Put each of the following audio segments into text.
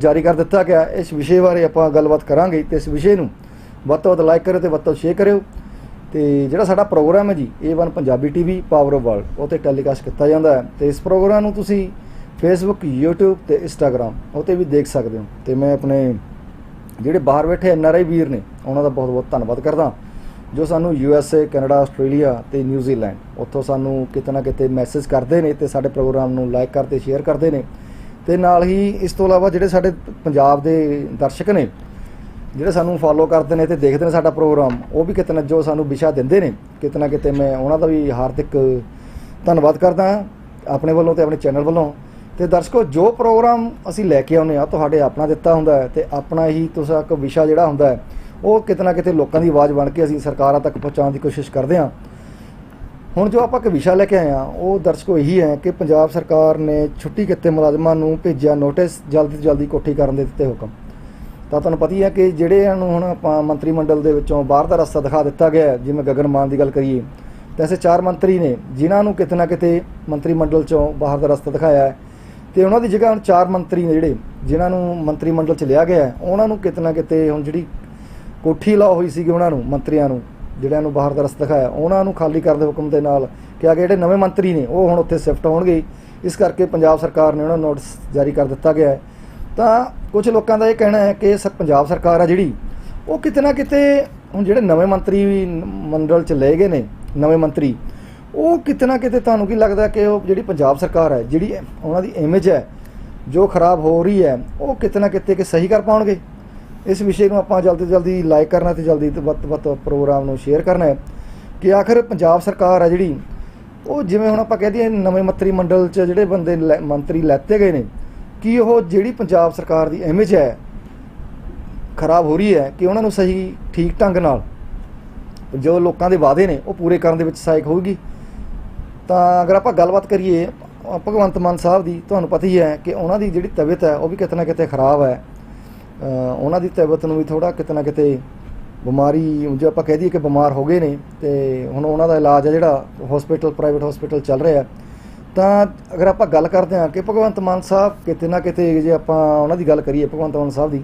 ਜਾਰੀ ਕਰ ਦਿੱਤਾ ਗਿਆ। ਇਸ ਵਿਸ਼ੇ ਬਾਰੇ ਆਪਾਂ ਗੱਲਬਾਤ ਕਰਾਂਗੇ ਤੇ ਇਸ ਵਿਸ਼ੇ ਨੂੰ ਵੱਧ ਤੋਂ ਵੱਧ ਲਾਈਕ ਕਰਿਓ ਤੇ ਵੱਧ ਤੋਂ ਸ਼ੇਅਰ ਕਰਿਓ। ਤੇ ਜਿਹੜਾ ਸਾਡਾ ਪ੍ਰੋਗਰਾਮ ਹੈ ਜੀ A1 Punjabi TV power of world ਉਹ ਤੇ ਟੈਲੀਕਾਸਟ ਕੀਤਾ ਜਾਂਦਾ ਹੈ। ਤੇ ਇਸ ਪ੍ਰੋਗਰਾਮ ਨੂੰ ਤੁਸੀਂ ਫੇਸਬੁੱਕ YouTube ਤੇ Instagram, ਉਹ ਤੇ ਵੀ ਦੇਖ ਸਕਦੇ ਹੋ। ਤੇ ਮੈਂ ਆਪਣੇ ਜਿਹੜੇ ਬਾਹਰ ਬੈਠੇ ਐਨਆਰਆਈ ਵੀਰ ਨੇ, ਉਹਨਾਂ ਦਾ ਬਹੁਤ ਬਹੁਤ ਧੰਨਵਾਦ ਕਰਦਾ। ਜੋ ਸਾਨੂੰ ਯੂਐਸਏ ਕੈਨੇਡਾ ਆਸਟ੍ਰੇਲੀਆ ਤੇ ਨਿਊਜ਼ੀਲੈਂਡ ਉੱਥੋਂ ਸਾਨੂੰ ਕਿਤੇ ਨਾ ਕਿਤੇ ਮੈਸੇਜ ਕਰਦੇ ਨੇ ਤੇ ਸਾਡੇ ਪ੍ਰੋਗਰਾਮ ਨੂੰ ਲਾਈਕ ਕਰਦੇ ਸ਼ੇਅਰ ਕਰਦੇ ਨੇ। ਤੇ ਨਾਲ ਹੀ ਇਸ ਤੋਂ ਇਲਾਵਾ ਜਿਹੜੇ ਸਾਡੇ ਪੰਜਾਬ ਦੇ ਦਰਸ਼ਕ ਨੇ, ਜਿਹੜੇ ਸਾਨੂੰ ਫੋਲੋ ਕਰਦੇ ਨੇ ਤੇ ਦੇਖਦੇ ਨੇ ਸਾਡਾ ਪ੍ਰੋਗਰਾਮ ਉਹ ਵੀ ਕਿਤੇ ਨਾ ਜੋ ਸਾਨੂੰ ਵਿਸ਼ਾ ਦਿੰਦੇ ਨੇ ਕਿਤੇ ਨਾ ਕਿਤੇ ਮੈਂ ਉਹਨਾਂ ਦਾ ਵੀ ਹਾਰਦਿਕ ਧੰਨਵਾਦ ਕਰਦਾ ਹਾਂ ਆਪਣੇ ਵੱਲੋਂ ਤੇ ਆਪਣੇ ਚੈਨਲ ਵੱਲੋਂ। ਤੇ ਦਰਸ਼ਕੋ, ਜੋ ਪ੍ਰੋਗਰਾਮ ਅਸੀਂ ਲੈ ਕੇ ਆਉਂਦੇ ਆ ਤੁਹਾਡੇ ਆਪਣਾ ਦਿੱਤਾ ਹੁੰਦਾ ਹੈ ਤੇ ਆਪਣਾ ਹੀ ਤੁਸੀਂ ਇੱਕ ਵਿਸ਼ਾ ਜਿਹੜਾ ਹੁੰਦਾ ਹੈ, ਉਹ ਕਿਤੇ ਨਾ ਕਿਤੇ ਲੋਕਾਂ ਦੀ ਆਵਾਜ਼ ਬਣ ਕੇ ਅਸੀਂ ਸਰਕਾਰਾਂ ਤੱਕ ਪਹੁੰਚਾਉਣ ਦੀ ਕੋਸ਼ਿਸ਼ ਕਰਦੇ ਹਾਂ। ਹੁਣ ਜੋ ਆਪਾਂ ਇੱਕ ਵਿਸ਼ਾ ਲੈ ਕੇ ਆਏ ਆ ਉਹ ਦਰਸ਼ਕੋ ਇਹੀ ਹੈ ਕਿ ਪੰਜਾਬ ਸਰਕਾਰ ਨੇ ਛੁੱਟੀ ਕੀਤੇ ਮੁਲਾਜ਼ਮਾਂ ਨੂੰ ਭੇਜਿਆ ਨੋਟਿਸ ਜਲਦੀ ਤੋਂ ਜਲਦੀ ਕੋਠੀ ਕਰਨ ਦੇ ਦਿੱਤੇ ਹੁਕਮ। ਤਾਂ ਤੁਹਾਨੂੰ ਪਤਾ ਹੀ ਹੈ ਕਿ ਜਿਹੜੇ ਨੂੰ ਹੁਣ ਆਪਾਂ ਮੰਤਰੀ ਮੰਡਲ ਦੇ ਵਿੱਚੋਂ ਬਾਹਰ ਦਾ ਰਸਤਾ ਦਿਖਾ ਦਿੱਤਾ ਗਿਆ ਜਿਵੇਂ ਗਗਨ ਮਾਨ ਦੀ ਗੱਲ ਕਰੀਏ, ਤਾਂ ਐਸੇ ਚਾਰ ਮੰਤਰੀ ਨੇ ਜਿਨ੍ਹਾਂ ਨੂੰ ਕਿਤੇ ਨਾ ਕਿਤੇ ਮੰਤਰੀ ਮੰਡਲ ਚੋਂ ਬਾਹਰ ਦਾ ਰਸਤਾ ਦਿਖਾਇਆ ਹੈ, ਤੇ ਉਹਨਾਂ ਦੀ ਜਗ੍ਹਾ ਹੁਣ ਚਾਰ ਮੰਤਰੀ ਨੇ ਜਿਹੜੇ, ਜਿਨ੍ਹਾਂ ਨੂੰ ਮੰਤਰੀ ਮੰਡਲ ਚ ਲਿਆ ਗਿਆ ਉਹਨਾਂ ਨੂੰ ਕਿਤੇ ਨਾ ਕਿਤੇ ਹੁਣ ਜਿਹੜੀ ਕੋਠੀ ਲਾ ਹੋਈ ਸੀਗੀ ਉਹਨਾਂ ਨੂੰ, ਮੰਤਰੀਆਂ ਨੂੰ ਜਿਹੜਿਆਂ ਨੂੰ ਬਾਹਰ ਦਾ ਰਸਤਾ ਦਿਖਾਇਆ, ਉਹਨਾਂ ਨੂੰ ਖਾਲੀ ਕਰਨ ਦੇ ਹੁਕਮ ਦੇ ਨਾਲ ਕਿ ਅਗੇ ਜਿਹੜੇ ਨਵੇਂ ਮੰਤਰੀ ਨੇ, ਉਹ ਹੁਣ ਉੱਥੇ ਸ਼ਿਫਟ ਹੋਣਗੇ। ਇਸ ਕਰਕੇ ਪੰਜਾਬ ਸਰਕਾਰ ਨੇ ਉਹਨਾਂ ਨੂੰ ਨੋਟਿਸ ਜਾਰੀ ਕਰ ਦਿੱਤਾ ਗਿਆ ਹੈ। ਤਾਂ ਕੁਝ ਲੋਕਾਂ ਦਾ ਇਹ ਕਹਿਣਾ ਹੈ ਕਿ ਸ ਪੰਜਾਬ ਸਰਕਾਰ ਆ ਜਿਹੜੀ, ਉਹ ਕਿਤੇ ਨਾ ਕਿਤੇ ਹੁਣ ਜਿਹੜੇ ਨਵੇਂ ਮੰਤਰੀ ਮੰਡਲ ਚ ਲਏ ਗਏ ਨੇ, ਨਵੇਂ ਮੰਤਰੀ, ਉਹ ਕਿਤੇ ਨਾ ਕਿਤੇ ਤੁਹਾਨੂੰ ਕੀ ਲੱਗਦਾ ਕਿ ਉਹ ਜਿਹੜੀ ਪੰਜਾਬ ਸਰਕਾਰ ਹੈ, ਜਿਹੜੀ ਉਹਨਾਂ ਦੀ ਇਮੇਜ ਹੈ, ਜੋ ਖਰਾਬ ਹੋ ਰਹੀ ਹੈ, ਉਹ ਕਿਤੇ ਨਾ ਕਿਤੇ ਕਿ ਸਹੀ ਕਰ ਪਾਉਣਗੇ? ਇਸ ਵਿਸ਼ੇ ਨੂੰ ਆਪਾਂ ਜਲਦੀ ਤੋਂ ਜਲਦੀ ਲਾਈਕ ਕਰਨਾ ਤੇ ਜਲਦੀ ਤੋਂ ਵੱਧ ਤੋਂ ਵੱਧ ਪ੍ਰੋਗਰਾਮ ਨੂੰ ਸ਼ੇਅਰ ਕਰਨਾ ਹੈ ਕਿ ਆਖਰ ਪੰਜਾਬ ਸਰਕਾਰ ਹੈ ਜਿਹੜੀ, ਉਹ ਜਿਵੇਂ ਹੁਣ ਆਪਾਂ ਕਹਿ ਦਈਏ ਨਵੇਂ ਮੰਤਰੀ ਮੰਡਲ 'ਚ ਜਿਹੜੇ ਬੰਦੇ ਲੈ- ਮੰਤਰੀ ਲੈਤੇ ਗਏ ਨੇ, ਕਿ ਉਹ ਜਿਹੜੀ ਪੰਜਾਬ ਸਰਕਾਰ ਦੀ ਇਮੇਜ ਹੈ, ਖਰਾਬ ਹੋ ਰਹੀ ਹੈ, ਕਿ ਉਹਨਾਂ ਨੂੰ ਸਹੀ ਠੀਕ ਢੰਗ ਨਾਲ ਜੋ ਲੋਕਾਂ ਦੇ ਵਾਅਦੇ ਨੇ, ਉਹ ਪੂਰੇ ਕਰਨ ਦੇ ਵਿੱਚ ਸਹਾਇਕ ਹੋਊਗੀ? ਤਾਂ ਅਗਰ ਆਪਾਂ ਗੱਲਬਾਤ ਕਰੀਏ, ਭਗਵੰਤ ਮਾਨ ਸਾਹਿਬ ਦੀ, ਤੁਹਾਨੂੰ ਪਤਾ ਹੀ ਹੈ ਕਿ ਉਹਨਾਂ ਦੀ ਜਿਹੜੀ ਤਬੀਅਤ ਹੈ, ਉਹ ਵੀ ਕਿਤੇ ਨਾ ਕਿਤੇ ਖਰਾਬ ਹੈ। ਉਹਨਾਂ ਦੀ ਤਬੀਅਤ ਨੂੰ ਵੀ ਥੋੜਾ ਕਿਤੇ ਨਾ ਕਿਤੇ ਬਿਮਾਰੀ, ਜੇ ਆਪਾਂ ਕਹਿ ਦਈਏ ਕਿ ਬਿਮਾਰ ਹੋ ਗਏ ਨੇ ਤੇ ਹੁਣ ਉਹਨਾਂ ਦਾ ਇਲਾਜ ਹੈ ਜਿਹੜਾ ਹਸਪੀਟਲ ਪ੍ਰਾਈਵੇਟ ਹਸਪੀਟਲ ਚੱਲ ਰਿਹਾ। ਤਾਂ ਅਗਰ ਆਪਾਂ ਗੱਲ ਕਰਦੇ ਹਾਂ ਕਿ ਭਗਵੰਤ ਮਾਨ ਸਾਹਿਬ ਕਿਤੇ ਨਾ ਕਿਤੇ ਜੇ ਆਪਾਂ ਉਹਨਾਂ ਦੀ ਗੱਲ ਕਰੀਏ ਭਗਵੰਤ ਮਾਨ ਸਾਹਿਬ ਦੀ,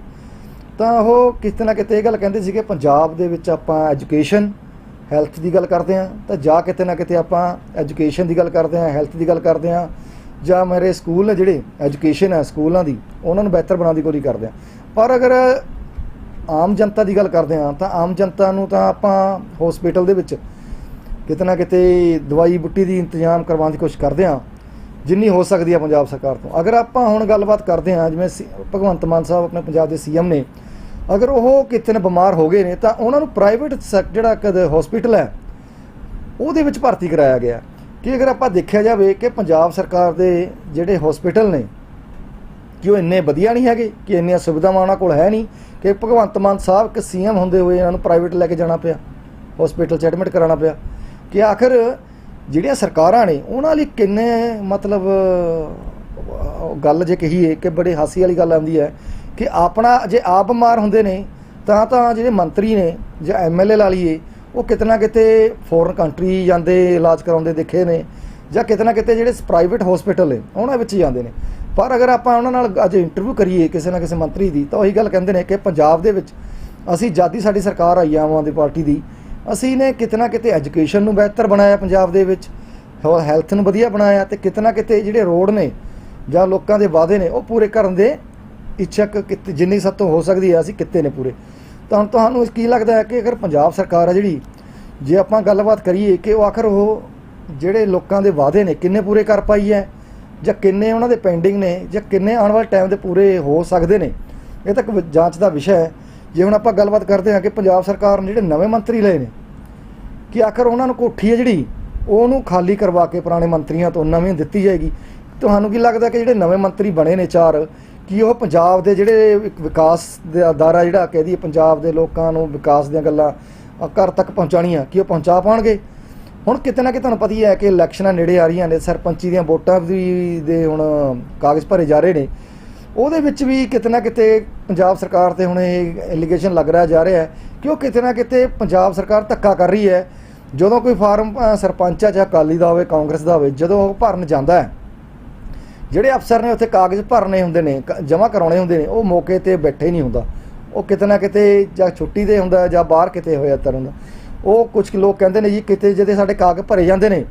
ਤਾਂ ਉਹ ਕਿਤੇ ਨਾ ਕਿਤੇ ਇਹ ਗੱਲ ਕਹਿੰਦੇ ਸੀਗੇ ਪੰਜਾਬ ਦੇ ਵਿੱਚ ਆਪਾਂ ਐਜੂਕੇਸ਼ਨ ਹੈਲਥ ਦੀ ਗੱਲ ਕਰਦੇ ਹਾਂ। ਤਾਂ ਜਾਂ ਕਿਤੇ ਨਾ ਕਿਤੇ ਆਪਾਂ ਐਜੂਕੇਸ਼ਨ ਦੀ ਗੱਲ ਕਰਦੇ ਹਾਂ ਹੈਲਥ ਦੀ ਗੱਲ ਕਰਦੇ ਹਾਂ। ਜਾਂ ਮੇਰੇ ਸਕੂਲ ਨੇ ਜਿਹੜੇ ਐਜੂਕੇਸ਼ਨ ਹੈ, ਸਕੂਲਾਂ ਦੀ, ਉਹਨਾਂ ਨੂੰ ਬਿਹਤਰ ਬਣਾਉਣ ਦੀ ਕੋਸ਼ਿਸ਼ ਕਰਦੇ ਹਾਂ। ਪਰ ਅਗਰ ਆਮ ਜਨਤਾ ਦੀ ਗੱਲ ਕਰਦੇ ਹਾਂ, ਤਾਂ ਆਮ ਜਨਤਾ ਨੂੰ ਤਾਂ ਆਪਾਂ ਹਸਪੀਟਲ ਦੇ ਵਿੱਚ ਕਿਤੇ ਨਾ ਕਿਤੇ ਦਵਾਈ ਬੁੱਟੀ ਦੀ ਇੰਤਜ਼ਾਮ ਕਰਵਾਉਣ ਦੀ ਕੋਸ਼ਿਸ਼ ਕਰਦੇ ਹਾਂ, ਜਿੰਨੀ ਹੋ ਸਕਦੀ ਹੈ ਪੰਜਾਬ ਸਰਕਾਰ ਤੋਂ। ਅਗਰ ਆਪਾਂ ਹੁਣ ਗੱਲਬਾਤ ਕਰਦੇ ਹਾਂ, ਜਿਵੇਂ ਸੀ- ਭਗਵੰਤ ਮਾਨ ਸਾਹਿਬ ਆਪਣੇ ਪੰਜਾਬ ਦੇ ਸੀਐਮ ਨੇ, ਅਗਰ ਉਹ ਕਿਤੇ ਨਾ ਬਿਮਾਰ ਹੋ ਗਏ ਨੇ, ਤਾਂ ਉਹਨਾਂ ਨੂੰ ਪ੍ਰਾਈਵੇਟ ਜਿਹੜਾ ਕਦੇ ਹਸਪੀਟਲ ਹੈ, ਉਹਦੇ ਵਿੱਚ ਭਰਤੀ ਕਰਾਇਆ ਗਿਆ। ਕਿ ਅਗਰ ਆਪਾਂ ਦੇਖਿਆ ਜਾਵੇ ਕਿ ਪੰਜਾਬ ਸਰਕਾਰ ਦੇ ਜਿਹੜੇ ਹਸਪੀਟਲ ਨੇ ਕਿ ਉਹ ਇੰਨੇ ਵਧੀਆ ਨਹੀਂ ਹੈਗੇ, ਕਿ ਇੰਨੀਆਂ ਸੁਵਿਧਾਵਾਂ ਉਹਨਾਂ ਕੋਲ ਹੈ ਨਹੀਂ, ਕਿ ਭਗਵੰਤ ਮਾਨ ਸਾਹਿਬ ਕਿ ਸੀਐਮ ਹੁੰਦੇ ਹੋਏ ਇਹਨਾਂ ਨੂੰ ਪ੍ਰਾਈਵੇਟ ਲੈ ਕੇ ਜਾਣਾ ਪਿਆ ਹਸਪੀਟਲ 'ਚ ਐਡਮਿਟ ਕਰਾਉਣਾ ਪਿਆ। ਕਿ ਆਖਰ ਜਿਹੜੀਆਂ ਸਰਕਾਰਾਂ ਨੇ, ਉਹਨਾਂ ਲਈ ਕਿੰਨੇ ਮਤਲਬ ਗੱਲ ਜੇ ਕਹੀਏ ਕਿ ਬੜੇ ਹਾਸੀ ਵਾਲੀ ਗੱਲ ਆਉਂਦੀ ਹੈ ਕਿ ਆਪਣਾ ਜੇ ਆਪ ਬਿਮਾਰ ਹੁੰਦੇ ਨੇ, ਤਾਂ ਤਾਂ ਜਿਹੜੇ ਮੰਤਰੀ ਨੇ, ਜਾਂ ਐਮਐਲਏ ਲਾ ਲਈਏ, ਉਹ ਕਿਤੇ ਨਾ ਕਿਤੇ ਫੋਰਨ ਕੰਟਰੀ ਜਾਂਦੇ, ਇਲਾਜ ਕਰਾਉਂਦੇ ਦੇਖੇ ਨੇ ਜਾਂ ਕਿਤੇ ਨਾ ਕਿਤੇ ਜਿਹੜੇ ਪ੍ਰਾਈਵੇਟ ਹਸਪੀਟਲ ਨੇ, ਉਹਨਾਂ ਵਿੱਚ ਹੀ ਜਾਂਦੇ ਨੇ। ਪਰ ਅਗਰ ਆਪਾਂ ਉਹਨਾਂ ਨਾਲ ਅੱਜ ਇੰਟਰਵਿਊ ਕਰੀਏ ਕਿਸੇ ਨਾ ਕਿਸੇ ਮੰਤਰੀ ਦੀ, ਤਾਂ ਉਹੀ ਗੱਲ ਕਹਿੰਦੇ ਨੇ ਕਿ ਪੰਜਾਬ ਦੇ ਵਿੱਚ ਅਸੀਂ ਜਾਦੀ ਸਾਡੀ ਸਰਕਾਰ ਆਈ ਆ, ਆਮ ਆਦਮੀ ਪਾਰਟੀ ਦੀ, ਅਸੀਂ ਨੇ ਕਿਤੇ ਨਾ ਕਿਤੇ ਐਜੂਕੇਸ਼ਨ ਨੂੰ ਬਿਹਤਰ ਬਣਾਇਆ ਪੰਜਾਬ ਦੇ ਵਿੱਚ, ਹੋਰ ਹੈਲਥ ਨੂੰ ਵਧੀਆ ਬਣਾਇਆ ਤੇ ਕਿਤੇ ਨਾ ਕਿਤੇ ਜਿਹੜੇ ਰੋਡ ਨੇ ਜਾਂ ਲੋਕਾਂ ਦੇ ਵਾਅਦੇ ਨੇ, ਉਹ ਪੂਰੇ ਕਰਨ ਦੇ ਇੱਛਕ ਕਿਤੇ ਜਿੰਨੀ ਸਭ ਤੋਂ ਹੋ ਸਕਦੀ ਹੈ ਅਸੀਂ ਕਿਤੇ ਨੇ ਪੂਰੇ। ਤਾਂ ਤੁਹਾਨੂੰ ਇਸ ਕੀ ਲੱਗਦਾ ਹੈ ਕਿ ਅਗਰ ਪੰਜਾਬ ਸਰਕਾਰ ਹੈ ਜਿਹੜੀ, ਜੇ ਆਪਾਂ ਗੱਲਬਾਤ ਕਰੀਏ ਕਿ ਉਹ ਆਖਰ ਉਹ ਜਿਹੜੇ ਲੋਕਾਂ ਦੇ ਵਾਅਦੇ ਨੇ, ਕਿੰਨੇ ਪੂਰੇ ਕਰ ਪਾਈ ਹੈ ਜਾਂ ਕਿੰਨੇ ਉਹਨਾਂ ਦੇ ਪੈਂਡਿੰਗ ਨੇ ਜਾਂ ਕਿੰਨੇ ਆਉਣ ਵਾਲੇ ਟਾਈਮ ਦੇ ਪੂਰੇ ਹੋ ਸਕਦੇ ਨੇ, ਇਹ ਤੱਕ ਜਾਂਚ ਦਾ ਵਿਸ਼ਾ ਹੈ। ਜੇ ਹੁਣ ਆਪਾਂ ਗੱਲਬਾਤ ਕਰਦੇ ਹਾਂ ਕਿ ਪੰਜਾਬ ਸਰਕਾਰ ਨੇ ਜਿਹੜੇ ਨਵੇਂ ਮੰਤਰੀ ਲਏ ਨੇ, ਕਿ ਆਖਰ ਉਹਨਾਂ ਨੂੰ ਕੋਠੀ ਹੈ ਜਿਹੜੀ, ਉਹਨੂੰ ਖਾਲੀ ਕਰਵਾ ਕੇ ਪੁਰਾਣੇ ਮੰਤਰੀਆਂ ਤੋਂ ਨਵੀਂ ਦਿੱਤੀ ਜਾਏਗੀ। ਤੁਹਾਨੂੰ ਕੀ ਲੱਗਦਾ ਕਿ ਜਿਹੜੇ ਨਵੇਂ ਮੰਤਰੀ ਬਣੇ ਨੇ ਚਾਰ, ਕਿ ਉਹ ਪੰਜਾਬ ਦੇ ਜਿਹੜੇ ਵਿਕਾਸ ਦਾ ਦਾਰਾ ਜਿਹੜਾ ਕਹਿ ਦਈਏ, ਪੰਜਾਬ ਦੇ ਲੋਕਾਂ ਨੂੰ ਵਿਕਾਸ ਦੀਆਂ ਗੱਲਾਂ ਘਰ ਤੱਕ ਪਹੁੰਚਾਉਣੀਆਂ, ਕਿ ਉਹ ਪਹੁੰਚਾ ਪਾਉਣਗੇ? ਹੁਣ ਕਿਤੇ ਨਾ ਕਿਤੇ ਤੁਹਾਨੂੰ ਪਤਾ ਹੀ ਹੈ ਕਿ ਇਲੈਕਸ਼ਨਾਂ ਨੇੜੇ ਆ ਰਹੀਆਂ ਨੇ ਸਰਪੰਚੀ ਦੀਆਂ ਵੋਟਾਂ ਵੀ ਦੇ ਹੁਣ ਕਾਗਜ਼ ਭਰੇ ਜਾ ਰਹੇ ਨੇ। ਉਹਦੇ ਵਿੱਚ ਵੀ ਕਿਤੇ ਨਾ ਕਿਤੇ ਪੰਜਾਬ ਸਰਕਾਰ ਤੇ ਹੁਣ ਇਹ ਐਲੀਗੇਸ਼ਨ ਲੱਗ ਰਿਹਾ ਜਾ ਰਿਹਾ ਹੈ ਕਿ ਉਹ ਕਿਤੇ ਨਾ ਕਿਤੇ ਪੰਜਾਬ ਸਰਕਾਰ ਧੱਕਾ ਕਰ ਰਹੀ ਹੈ। ਜਦੋਂ ਕੋਈ ਫਾਰਮ ਅ, ਸਰਪੰਚ ਆ ਜਾਂ ਅਕਾਲੀ ਦਾ ਹੋਵੇ ਕਾਂਗਰਸ ਦਾ ਹੋਵੇ ਜਦੋਂ ਉਹ ਭਰਨ ਜਾਂਦਾ ਹੈ ਜਿਹੜੇ ਅਫਸਰ ਨੇ ਉੱਥੇ ਕਾਗਜ਼ ਭਰਨੇ ਹੁੰਦੇ ਨੇ ਜਮ੍ਹਾਂ ਕਰਾਉਣੇ ਹੁੰਦੇ ਨੇ ਉਹ ਮੌਕੇ ਤੇ ਬੈਠੇ ਨਹੀਂ ਹੁੰਦਾ। ਉਹ ਕਿਤੇ ਨਾ ਕਿਤੇ ਜਾਂ ਛੁੱਟੀ ਤੇ ਹੁੰਦਾ ਜਾਂ ਬਾਹਰ ਕਿਤੇ ਹੋਇਆ ਤਰ ਹੁੰਦਾ ਉਹ ਕੁਝ ਲੋਕ ਕਹਿੰਦੇ ਨੇ ਜੀ ਕਿਤੇ ਜਿਹਦੇ ਸਾਡੇ ਕਾਗਜ਼ ਭਰੇ ਜਾਂਦੇ ਨੇ,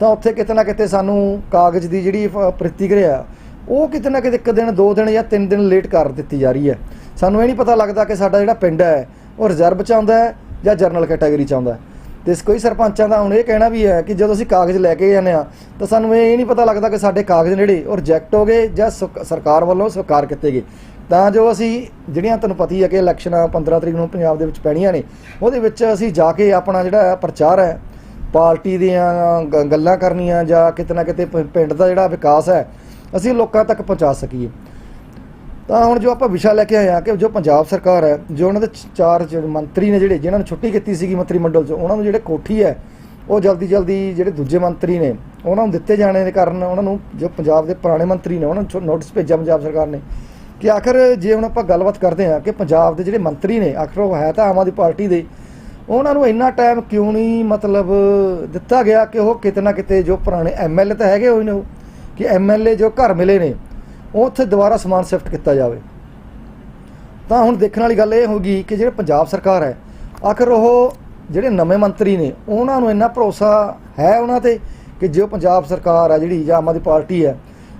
ਤਾਂ ਉੱਥੇ ਕਿਤੇ ਨਾ ਕਿਤੇ ਸਾਨੂੰ ਕਾਗਜ਼ ਦੀ ਜਿਹੜੀ ਪ੍ਰਤੀਕਿਰਿਆ, ਉਹ ਕਿਤੇ ਨਾ ਕਿਤੇ ਇੱਕ ਦਿਨ, ਦੋ ਦਿਨ ਜਾਂ ਤਿੰਨ ਦਿਨ ਲੇਟ ਕਰ ਦਿੱਤੀ ਜਾ ਰਹੀ ਹੈ। ਸਾਨੂੰ ਇਹ ਨਹੀਂ ਪਤਾ ਲੱਗਦਾ ਕਿ ਸਾਡਾ ਜਿਹੜਾ ਪਿੰਡ ਹੈ, ਉਹ ਰਿਜ਼ਰਵ ਚ ਆਉਂਦਾ ਹੈ ਜਾਂ ਜਰਨਲ ਕੈਟਾਗਰੀ ਚ ਆਉਂਦਾ ਹੈ। ਤੇ ਇਸ ਕੋਈ ਸਰਪੰਚਾਂ ਦਾ ਹੁਣ ਇਹ ਕਹਿਣਾ ਵੀ ਹੈ ਕਿ ਜਦੋਂ ਅਸੀਂ ਕਾਗਜ਼ ਲੈ ਕੇ ਜਾਂਦੇ ਆ ਤਾਂ ਸਾਨੂੰ ਇਹ ਨਹੀਂ ਪਤਾ ਲੱਗਦਾ ਕਿ ਸਾਡੇ ਕਾਗਜ਼ ਜਿਹੜੇ ਉਹ ਰਿਜੈਕਟ ਹੋ ਗਏ ਜਾਂ ਸੁਕ- ਸਰਕਾਰ ਵੱਲੋਂ ਸਵੀਕਾਰ ਕੀਤੇ ਗਏ। ਤਾਂ ਜੋ ਅਸੀਂ ਜਿਹੜੀਆਂ ਤੁਹਾਨੂੰ ਪਤੀ ਹੈ ਕਿ ਇਲੈਕਸ਼ਨਾਂ 15 ਤਰੀਕ ਨੂੰ ਪੰਜਾਬ ਦੇ ਵਿੱਚ ਪੈਣੀਆਂ ਨੇ, ਉਹਦੇ ਵਿੱਚ ਅਸੀਂ ਜਾ ਕੇ ਆਪਣਾ ਜਿਹੜਾ ਪ੍ਰਚਾਰ ਹੈ, ਪਾਰਟੀ ਦੀਆਂ ਗ- ਗੱਲਾਂ ਕਰਨੀਆਂ ਜਾਂ ਕਿਤੇ ਨਾ ਕਿਤੇ ਪ- ਪਿੰਡ ਦਾ ਜਿਹੜਾ ਵਿਕਾਸ ਹੈ, ਅਸੀਂ ਲੋਕਾਂ ਤੱਕ ਪਹੁੰਚਾ ਸਕੀਏ। ਤਾਂ ਹੁਣ ਜੋ ਆਪਾਂ ਵਿਸ਼ਾ ਲੈ ਕੇ ਆਏ ਆ ਕਿ ਜੋ ਪੰਜਾਬ ਸਰਕਾਰ ਹੈ, ਜੋ ਉਹਨਾਂ ਦੇ ਚਾਰ ਜਿਹੜੇ ਮੰਤਰੀ ਨੇ ਜਿਹੜੇ, ਜਿਨ੍ਹਾਂ ਨੂੰ ਛੁੱਟੀ ਕੀਤੀ ਸੀਗੀ ਮੰਤਰੀ ਮੰਡਲ 'ਚ, ਉਹਨਾਂ ਨੂੰ ਜਿਹੜੇ ਕੋਠੀ ਹੈ, ਉਹ ਜਲਦੀ ਜਲਦੀ ਜਿਹੜੇ ਦੂਜੇ ਮੰਤਰੀ ਨੇ, ਉਹਨਾਂ ਨੂੰ ਦਿੱਤੇ ਜਾਣੇ ਦੇ ਕਾਰਨ ਉਹਨਾਂ ਨੂੰ ਜੋ ਪੰਜਾਬ ਦੇ ਪੁਰਾਣੇ ਮੰਤਰੀ ਨੇ, ਉਹਨਾਂ ਨੂੰ ਨੋਟਿਸ ਭੇਜਿਆ ਪੰਜਾਬ ਸਰਕਾਰ ਨੇ ਕਿ ਆਖਰ ਜੇ ਹੁਣ ਆਪਾਂ ਗੱਲਬਾਤ ਕਰਦੇ ਹਾਂ ਕਿ ਪੰਜਾਬ ਦੇ ਜਿਹੜੇ ਮੰਤਰੀ ਨੇ, ਆਖਰ ਉਹ ਹੈ ਤਾਂ ਆਮ ਆਦਮੀ ਪਾਰਟੀ ਦੇ, ਉਹਨਾਂ ਨੂੰ ਇੰਨਾ ਟਾਈਮ ਕਿਉਂ ਨਹੀਂ ਮਤਲਬ ਦਿੱਤਾ ਗਿਆ ਕਿ ਉਹ ਕਿਤੇ ਨਾ ਕਿਤੇ ਜੋ ਪੁਰਾਣੇ ਐਮਐਲਏ ਤਾਂ ਹੈਗੇ ਹੋਏ ਨੇ ਉਹ, ਕਿ ਐਮਐਲਏ ਜੋ ਘਰ ਮਿਲੇ ਨੇ ਉਹ ਉੱਥੇ ਦੁਬਾਰਾ ਸਮਾਨ ਸ਼ਿਫਟ ਕੀਤਾ ਜਾਵੇ। ਤਾਂ ਹੁਣ ਦੇਖਣ ਵਾਲੀ ਗੱਲ ਇਹ ਹੋਗੀ ਕਿ ਜਿਹੜੇ ਪੰਜਾਬ ਸਰਕਾਰ ਹੈ, ਆਖਰ ਉਹ ਜਿਹੜੇ ਨਵੇਂ ਮੰਤਰੀ ਨੇ, ਉਹਨਾਂ ਨੂੰ ਇੰਨਾ ਭਰੋਸਾ ਹੈ ਉਹਨਾਂ ਤੇ ਕਿ ਜੋ ਪੰਜਾਬ ਸਰਕਾਰ ਹੈ ਜਿਹੜੀ ਜਾਂ ਆਮ ਆਦਮੀ ਪਾਰਟੀ ਹੈ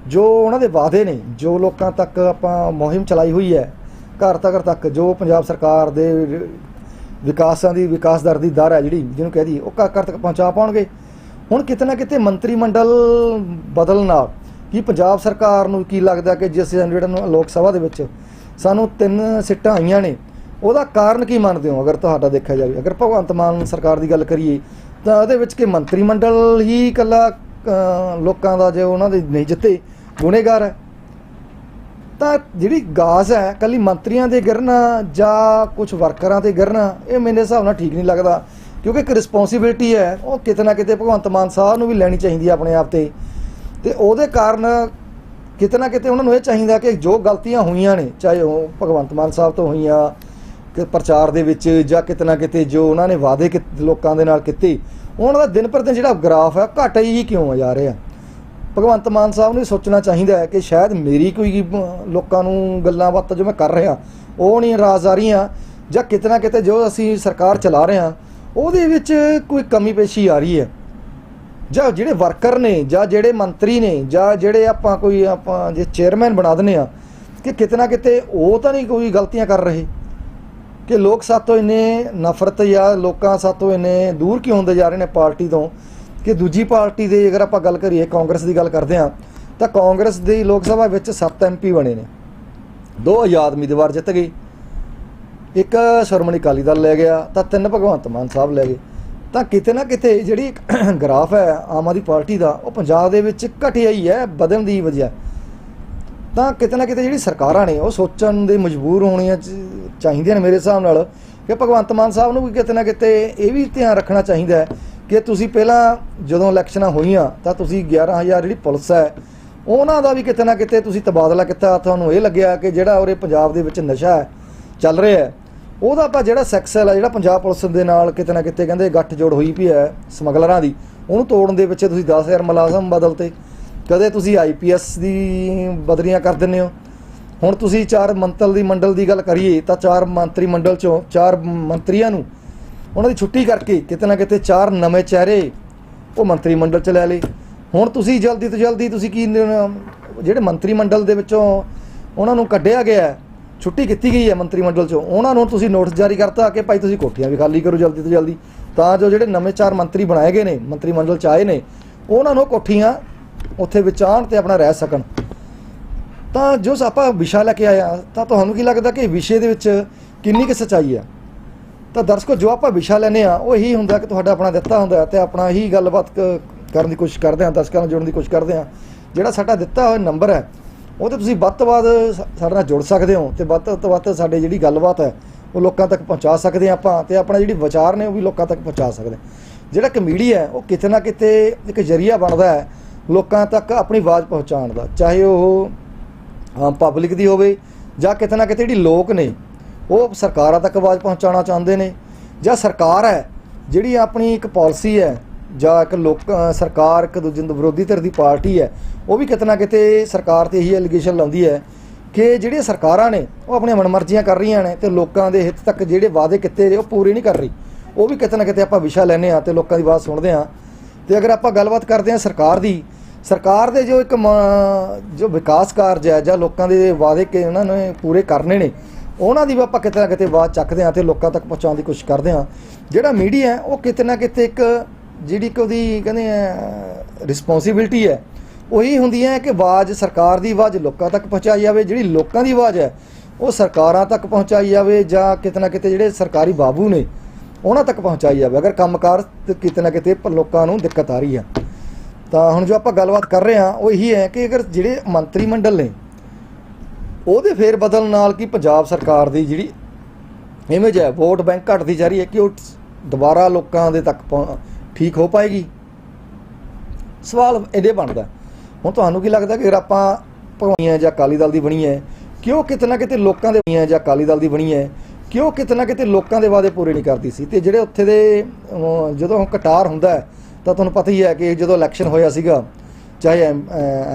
ਜੋ ਉਹਨਾਂ ਦੇ ਵਾਅਦੇ ਨੇ, ਜੋ ਲੋਕਾਂ ਤੱਕ ਆਪਾਂ ਮੁਹਿੰਮ ਚਲਾਈ ਹੋਈ ਹੈ, ਘਰ ਤੱਕ ਤੱਕ ਜੋ ਪੰਜਾਬ ਸਰਕਾਰ ਦੇ ਵਿਕਾਸਾਂ ਦੀ, ਵਿਕਾਸ ਦਰ ਦੀ ਦਰ ਹੈ ਜਿਹੜੀ, ਜਿਹਨੂੰ ਕਹਦੀ ਉਹ ਘਰ ਘਰ ਤੱਕ ਪਹੁੰਚਾ ਪਾਉਣਗੇ। ਹੁਣ ਕਿਤੇ ਨਾ ਕਿਤੇ ਮੰਤਰੀ ਮੰਡਲ ਬਦਲਣ ਨਾਲ ਕੀ ਪੰਜਾਬ ਸਰਕਾਰ ਨੂੰ ਕੀ ਲੱਗਦਾ ਕਿ ਜਿਸ ਜਿਹੜਾ ਨੂੰ ਲੋਕ ਸਭਾ ਦੇ ਵਿੱਚ ਸਾਨੂੰ ਤਿੰਨ ਸੀਟਾਂ ਆਈਆਂ ਨੇ, ਉਹਦਾ ਕਾਰਨ ਕੀ ਮੰਨਦੇ ਹੋ? ਅਗਰ ਤੁਹਾਡਾ ਦੇਖਿਆ ਜਾਵੇ, ਅਗਰ ਭਗਵੰਤ ਮਾਨ ਸਰਕਾਰ ਦੀ ਗੱਲ ਕਰੀਏ, ਤਾਂ ਉਹਦੇ ਵਿੱਚ ਕਿ ਮੰਤਰੀ ਮੰਡਲ ਹੀ ਇਕੱਲਾ ਲੋਕਾਂ ਦਾ ਜੇ ਉਹਨਾਂ ਦੇ ਨਹੀਂ ਜਿੱਤੇ, ਗੁਨੇਗਾਰ ਹੈ। ਤਾਂ ਜਿਹੜੀ ਗਾਸ ਹੈ, ਕੱਲੀ ਮੰਤਰੀਆਂ ਦੇ ਗਿਰਨਾ ਜਾਂ ਕੁਝ ਵਰਕਰਾਂ ਤੇ ਗਿਰਨਾ, ਇਹ ਮੇਰੇ ਹਿਸਾਬ ਨਾਲ ਠੀਕ ਨਹੀਂ ਲੱਗਦਾ। ਕਿਉਂਕਿ ਇੱਕ ਰਿਸਪੌਂਸਿਬਿਲਟੀ ਹੈ, ਉਹ ਕਿਤੇ ਨਾ ਕਿਤੇ ਭਗਵੰਤ ਮਾਨ ਸਾਹਿਬ ਨੂੰ ਵੀ ਲੈਣੀ ਚਾਹੀਦੀ ਹੈ ਆਪਣੇ ਆਪ ਤੇ। ਤੇ ਉਹਦੇ ਕਾਰਨ ਕਿਤੇ ਨਾ ਕਿਤੇ ਉਹਨਾਂ ਨੂੰ ਇਹ ਚਾਹੀਦਾ ਕਿ ਜੋ ਗਲਤੀਆਂ ਹੋਈਆਂ ਨੇ, ਚਾਹੇ ਉਹ ਭਗਵੰਤ ਮਾਨ ਸਾਹਿਬ ਤੋਂ ਹੋਈਆਂ ਪ੍ਰਚਾਰ ਦੇ ਵਿੱਚ ਜਾਂ ਕਿਤੇ ਨਾ ਕਿਤੇ ਜੋ ਉਹਨਾਂ ਨੇ ਵਾਅਦੇ ਕੀਤੇ ਲੋਕਾਂ ਦੇ ਨਾਲ ਕੀਤੇ, ਉਹਨਾਂ ਦਾ ਦਿਨ ਪਰ ਦਿਨ ਜਿਹੜਾ ਗ੍ਰਾਫ ਹੈ ਘਟ ਹੀ ਕਿਉਂ ਜਾ ਰਿਹਾ? ਭਗਵੰਤ ਮਾਨ ਸਾਹਿਬ ਨੂੰ ਸੋਚਣਾ ਚਾਹੀਦਾ ਹੈ ਕਿ ਸ਼ਾਇਦ ਮੇਰੀ ਕੋਈ, ਲੋਕਾਂ ਨੂੰ ਗੱਲਾਂ ਬਾਤਾਂ ਜੋ ਮੈਂ ਕਰ ਰਿਹਾ, ਉਹ ਨਹੀਂ ਰਾਜ਼ ਆ ਰਹੀਆਂ, ਜਾਂ ਕਿਤੇ ਨਾ ਕਿਤੇ ਜੋ ਅਸੀਂ ਸਰਕਾਰ ਚਲਾ ਰਹੇ ਹਾਂ, ਉਹਦੇ ਵਿੱਚ ਕੋਈ ਕਮੀ ਪੇਸ਼ੀ ਆ ਰਹੀ ਹੈ। ਜਾਂ ਜਿਹੜੇ ਵਰਕਰ ਨੇ, ਜਾਂ ਜਿਹੜੇ ਮੰਤਰੀ ਨੇ, ਜਾਂ ਜਿਹੜੇ ਆਪਾਂ ਕੋਈ ਆਪਾਂ ਜੇ ਚੇਅਰਮੈਨ ਬਣਾ ਦਿੰਦੇ ਆ ਕਿ ਕਿਤੇ ਨਾ ਕਿਤੇ ਉਹ ਤਾਂ ਨਹੀਂ ਕੋਈ ਗਲਤੀਆਂ ਕਰ ਰਹੇ। ਕਿ ਲੋਕ ਸਾਤੋਂ ਇੰਨੇ ਨਫ਼ਰਤ ਜਾਂ ਲੋਕਾਂ ਸਾਤੋਂ ਇੰਨੇ ਦੂਰ ਕਿਉਂ ਹੁੰਦੇ ਜਾ ਰਹੇ ਨੇ ਪਾਰਟੀ ਤੋਂ? ਕਿ ਦੂਜੀ ਪਾਰਟੀ ਦੇ ਅਗਰ ਆਪਾਂ ਗੱਲ ਕਰੀਏ, ਕਾਂਗਰਸ ਦੀ ਗੱਲ ਕਰਦੇ ਹਾਂ, ਤਾਂ ਕਾਂਗਰਸ ਦੀ ਲੋਕ ਸਭਾ ਵਿੱਚ 7 ਐਮਪੀ ਬਣੇ ਨੇ। ਦੋ ਆਜ਼ਾਦ ਉਮੀਦਵਾਰ ਜਿੱਤ ਗਏ। ਇੱਕ ਸ਼੍ਰੋਮਣੀ ਅਕਾਲੀ ਦਲ ਲੈ ਗਿਆ, ਤਾਂ ਤਿੰਨ ਭਗਵੰਤ ਮਾਨ ਸਾਹਿਬ ਲੈ ਗਏ। ਤਾਂ ਕਿਤੇ ਨਾ ਕਿਤੇ ਜਿਹੜੀ ਇੱਕ ਗ੍ਰਾਫ ਹੈ, ਆਮ ਆਦਮੀ ਪਾਰਟੀ ਦਾ, ਉਹ ਪੰਜਾਬ ਦੇ ਵਿੱਚ ਘਟਿਆ ਹੀ ਹੈ ਵਧਣ ਦੀ ਵਜ੍ਹਾ। ਤਾਂ ਕਿਤੇ ਨਾ ਕਿਤੇ ਜਿਹੜੀ ਸਰਕਾਰਾਂ ਨੇ, ਉਹ ਸੋਚਣ ਦੇ ਮਜਬੂਰ ਹੋਣੀਆਂ ਚ- ਚਾਹੀਦੀਆਂ ਨੇ ਮੇਰੇ ਹਿਸਾਬ ਨਾਲ। ਕਿ ਭਗਵੰਤ ਮਾਨ ਸਾਹਿਬ ਨੂੰ ਵੀ ਕਿਤੇ ਨਾ ਕਿਤੇ ਇਹ ਵੀ ਧਿਆਨ ਰੱਖਣਾ ਚਾਹੀਦਾ ਹੈ ਕਿ ਤੁਸੀਂ ਪਹਿਲਾਂ ਜਦੋਂ ਇਲੈਕਸ਼ਨਾਂ ਹੋਈਆਂ ਤਾਂ ਤੁਸੀਂ 11000 ਜਿਹੜੀ ਪੁਲਿਸ ਹੈ, ਉਹਨਾਂ ਦਾ ਵੀ ਕਿਤੇ ਨਾ ਕਿਤੇ ਤੁਸੀਂ ਤਬਾਦਲਾ ਕੀਤਾ। ਤੁਹਾਨੂੰ ਇਹ ਲੱਗਿਆ ਕਿ ਜਿਹੜਾ ਉਰੇ ਪੰਜਾਬ ਦੇ ਵਿੱਚ ਨਸ਼ਾ ਹੈ, ਚੱਲ ਰਿਹਾ ਹੈ, ਉਹਦਾ ਆਪਾਂ ਜਿਹੜਾ ਸੈਕਸਲ ਹੈ ਜਿਹੜਾ ਪੰਜਾਬ ਪੁਲਿਸ ਦੇ ਨਾਲ ਕਿਤੇ ਨਾ ਕਿਤੇ ਕਹਿੰਦੇ ਗੱਠ ਜੋੜ ਹੋਈ ਪਈ ਹੈ ਸਮਗਲਰਾਂ ਦੀ, ਉਹਨੂੰ ਤੋੜਨ ਦੇ ਵਿੱਚ ਤੁਸੀਂ 10000 ਮੁਲਾਜ਼ਮ ਬਦਲਤੇ। ਕਦੇ ਤੁਸੀਂ ਆਈਪੀਐਸ ਦੀ ਬਦਲੀਆਂ ਕਰ ਦਿੰਦੇ ਹੋ। ਹੁਣ ਤੁਸੀਂ ਚਾਰ ਮੰਤਲ ਦੀ ਮੰਡਲ ਦੀ ਗੱਲ ਕਰੀਏ ਤਾਂ ਚਾਰ ਮੰਤਰੀ ਮੰਡਲ ਚੋਂ ਚਾਰ ਮੰਤਰੀਆਂ ਨੂੰ ਉਹਨਾਂ ਦੀ ਛੁੱਟੀ ਕਰਕੇ ਕਿਤੇ ਨਾ ਕਿਤੇ ਚਾਰ ਨਵੇਂ ਚਿਹਰੇ ਉਹ ਮੰਤਰੀ ਮੰਡਲ ਚ ਲੈ ਲਏ। ਹੁਣ ਤੁਸੀਂ ਜਲਦੀ ਤੋਂ ਜਲਦੀ ਤੁਸੀਂ ਕੀ ਜਿਹੜੇ ਮੰਤਰੀ ਮੰਡਲ ਦੇ ਵਿੱਚੋਂ ਉਹਨਾਂ ਨੂੰ ਕੱਢਿਆ ਗਿਆ ਛੁੱਟੀ ਕੀਤੀ ਗਈ ਹੈ ਮੰਤਰੀ ਮੰਡਲ ਚੋਂ, ਉਹਨਾਂ ਨੂੰ ਤੁਸੀਂ ਨੋਟਿਸ ਜਾਰੀ ਕਰਤਾ ਕਿ ਭਾਈ ਤੁਸੀਂ ਕੋਠੀਆਂ ਵੀ ਖਾਲੀ ਕਰੋ ਜਲਦੀ ਤੋਂ ਜਲਦੀ। ਤਾਂ ਜੋ ਜਿਹੜੇ ਨਵੇਂ ਚਾਰ ਮੰਤਰੀ ਬਣਾਏ ਗਏ ਨੇ, ਮੰਤਰੀ ਮੰਡਲ ਚ ਆਏ ਨੇ, ਉਹਨਾਂ ਨੂੰ ਕੋਠੀਆਂ ਉੱਥੇ ਵਿੱਚ ਆਉਣ ਤੇ ਆਪਣਾ ਰਹਿ ਸਕਣ। ਤਾਂ ਜੋ ਆਪਾਂ ਵਿਸ਼ਾ ਲੈ ਕੇ ਆਇਆ ਤਾਂ ਤੁਹਾਨੂੰ ਕੀ ਲੱਗਦਾ ਕਿ ਵਿਸ਼ੇ ਦੇ ਵਿੱਚ ਕਿੰਨੀ ਕੁ ਸੱਚਾਈ ਹੈ ਤਾਂ ਦਰਸ਼ਕੋ, ਜੋ ਆਪਾਂ ਵਿਸ਼ਾ ਲੈਨੇ ਆ ਉਹ ਇਹੀ ਹੁੰਦਾ ਕਿ ਤੁਹਾਡਾ ਆਪਣਾ ਦਿੱਤਾ ਹੁੰਦਾ ਤੇ ਆਪਣਾ ਹੀ ਗੱਲਬਾਤ ਕ- ਕਰਨ ਦੀ ਕੋਸ਼ਿਸ਼ ਕਰਦੇ ਆ ਦਰਸ਼ਕਾਂ ਨਾਲ ਜੁੜਨ ਦੀ ਕੋਸ਼ਿਸ਼ ਕਰਦੇ ਆ ਜਿਹੜਾ ਸਾਡਾ ਦਿੱਤਾ ਹੋਇਆ ਨੰਬਰ ਹੈ, ਉਹ ਤੇ ਤੁਸੀਂ ਵੱਧ ਤੋਂ ਵੱਧ ਸਾਡੇ ਨਾਲ ਜੁੜ ਸਕਦੇ ਹੋ ਤੇ ਵੱਧ ਤੋਂ ਵੱਧ ਸਾਡੇ ਜਿਹੜੀ ਗੱਲਬਾਤ ਹੈ, ਉਹ ਲੋਕਾਂ ਤੱਕ ਪਹੁੰਚਾ ਸਕਦੇ ਆ ਆਪਾਂ ਤੇ ਆਪਣਾ ਜਿਹੜੀ ਵਿਚਾਰ ਨੇ, ਉਹ ਵੀ ਲੋਕਾਂ ਤੱਕ ਪਹੁੰਚਾ ਸਕਦੇ ਹਾਂ। ਜਿਹੜਾ ਕਮੇਡੀ ਹੈ, ਉਹ ਕਿਤੇ ਨਾ ਕਿਤੇ ਇੱਕ ਜਰੀਆ ਬਣਦਾ ਹੈ, ਲੋਕਾਂ ਤੱਕ ਆਪਣੀ ਆਵਾਜ਼ ਪਹੁੰਚਾਉਣ ਦਾ, ਚਾਹੇ ਉਹ ਪਬਲਿਕ ਦੀ ਹੋਵੇ ਜਾਂ ਕਿਤੇ ਨਾ ਕਿਤੇ ਜਿਹੜੀ ਲੋਕ ਨੇ, ਉਹ ਸਰਕਾਰਾਂ ਤੱਕ ਆਵਾਜ਼ ਪਹੁੰਚਾਉਣਾ ਚਾਹੁੰਦੇ ਨੇ। ਜਾਂ ਸਰਕਾਰ ਹੈ, ਜਿਹੜੀ ਆਪਣੀ ਇੱਕ ਪਾਲਿਸੀ ਹੈ, ਜਾਂ ਇੱਕ ਲੋਕ ਸਰਕਾਰ ਇੱਕ ਦੂਜੇ ਨੂੰ ਵਿਰੋਧੀ ਧਿਰ ਦੀ ਪਾਰਟੀ ਹੈ, ਉਹ ਵੀ ਕਿਤੇ ਨਾ ਕਿਤੇ ਸਰਕਾਰ ਤੇ ਇਹੀ ਐਲੀਗੇਸ਼ਨ ਲਾਉਂਦੀ ਹੈ ਕਿ ਜਿਹੜੀਆਂ ਸਰਕਾਰਾਂ ਨੇ, ਉਹ ਆਪਣੀਆਂ ਮਨਮਰਜ਼ੀਆਂ ਕਰ ਰਹੀਆਂ ਨੇ ਤੇ ਲੋਕਾਂ ਦੇ ਹਿੱਤ ਤੱਕ ਜਿਹੜੇ ਵਾਅਦੇ ਕੀਤੇ ਨੇ, ਉਹ ਪੂਰੇ ਨਹੀਂ ਕਰ ਰਹੀ। ਉਹ ਵੀ ਕਿਤੇ ਨਾ ਕਿਤੇ ਆਪਾਂ ਵਿਸ਼ਾ ਲੈਂਦੇ ਆ ਤੇ ਲੋਕਾਂ ਦੀ ਬਾਤ ਸੁਣਦੇ ਆ ਤੇ ਅਗਰ ਆਪਾਂ ਗੱਲਬਾਤ ਕਰਦੇ ਆ ਸਰਕਾਰ ਦੀ ਸਰਕਾਰ ਦੇ ਜੋ ਇੱਕ ਮ- ਜੋ ਵਿਕਾਸ ਕਾਰਜ ਹੈ ਜਾਂ ਲੋਕਾਂ ਦੇ ਵਾਅਦੇ ਕਿ ਉਹਨਾਂ ਨੇ ਪੂਰੇ ਕਰਨੇ ਨੇ, ਉਹਨਾਂ ਦੀ ਵੀ ਆਪਾਂ ਕਿਤੇ ਨਾ ਕਿਤੇ ਆਵਾਜ਼ ਚੱਕਦੇ ਹਾਂ ਤੇ ਲੋਕਾਂ ਤੱਕ ਪਹੁੰਚਾਉਣ ਦੀ ਕੋਸ਼ਿਸ਼ ਕਰਦੇ ਹਾਂ। ਜਿਹੜਾ ਮੀਡੀਆ ਹੈ, ਉਹ ਕਿਤੇ ਨਾ ਕਿਤੇ ਇੱਕ ਜਿਹੜੀ ਕਿ ਉਹਦੀ ਕਹਿੰਦੇ ਆ ਰਿਸਪੌਂਸਿਬਿਲਟੀ ਹੈ, ਉਹੀ ਹੁੰਦੀ ਹੈ ਕਿ ਆਵਾਜ਼ ਸਰਕਾਰ ਦੀ ਆਵਾਜ਼ ਲੋਕਾਂ ਤੱਕ ਪਹੁੰਚਾਈ ਜਾਵੇ, ਜਿਹੜੀ ਲੋਕਾਂ ਦੀ ਆਵਾਜ਼ ਹੈ, ਉਹ ਸਰਕਾਰਾਂ ਤੱਕ ਪਹੁੰਚਾਈ ਜਾਵੇ ਜਾਂ ਕਿਤੇ ਨਾ ਕਿਤੇ ਜਿਹੜੇ ਸਰਕਾਰੀ ਬਾਬੂ ਨੇ, ਉਹਨਾਂ ਤੱਕ ਪਹੁੰਚਾਈ ਜਾਵੇ। ਅਗਰ ਕੰਮਕਾਰ ਤੇ ਕਿਤੇ ਨਾ ਕਿਤੇ ਲੋਕਾਂ ਨੂੰ ਦਿੱਕਤ ਆ ਰਹੀ ਹੈ। ਤਾਂ ਹੁਣ ਜੋ ਆਪਾਂ ਗੱਲਬਾਤ ਕਰ ਰਹੇ ਹਾਂ, ਉਹ ਇਹੀ ਹੈ ਕਿ ਅਗਰ ਜਿਹੜੇ ਮੰਤਰੀ ਮੰਡਲ ਨੇ, ਉਹਦੇ ਫੇਰ ਬਦਲ ਨਾਲ ਕੀ ਪੰਜਾਬ ਸਰਕਾਰ ਦੀ ਜਿਹੜੀ ਇਮੇਜ ਹੈ ਵੋਟ ਬੈਂਕ ਘਟਦੀ ਜਾ ਰਹੀ ਹੈ ਕਿ ਉਹ ਦੁਬਾਰਾ ਲੋਕਾਂ ਦੇ ਤੱਕ ਪਹੁੰ- ਠੀਕ ਹੋ ਪਾਏਗੀ? ਸਵਾਲ ਇਹਦੇ ਬਣਦਾ ਹੁਣ ਤੁਹਾਨੂੰ ਕੀ ਲੱਗਦਾ ਕਿ ਅਗਰ ਆਪਾਂ ਭਗਵਾਨੀਆਂ ਜਾਂ ਅਕਾਲੀ ਦਲ ਦੀ ਬਣੀ ਹੈ ਕਿਉਂ ਕਿਤੇ ਨਾ ਕਿਤੇ ਲੋਕਾਂ ਦੇ ਬਣੀਆਂ ਜਾਂ ਅਕਾਲੀ ਦਲ ਦੀ ਬਣੀ ਹੈ ਕਿਉਂ ਕਿਤੇ ਨਾ ਕਿਤੇ ਲੋਕਾਂ ਦੇ ਵਾਅਦੇ ਪੂਰੇ ਨਹੀਂ ਕਰਦੀ ਸੀ? ਤੇ ਜਿਹੜੇ ਉੱਥੇ ਦੇ ਜਦੋਂ ਕਟਾਰ ਹੁੰਦਾ ਹੈ ਤਾਂ ਤੁਹਾਨੂੰ ਪਤਾ ਹੀ ਹੈ ਕਿ ਜਦੋਂ ਇਲੈਕਸ਼ਨ ਹੋਇਆ ਸੀਗਾ, ਚਾਹੇ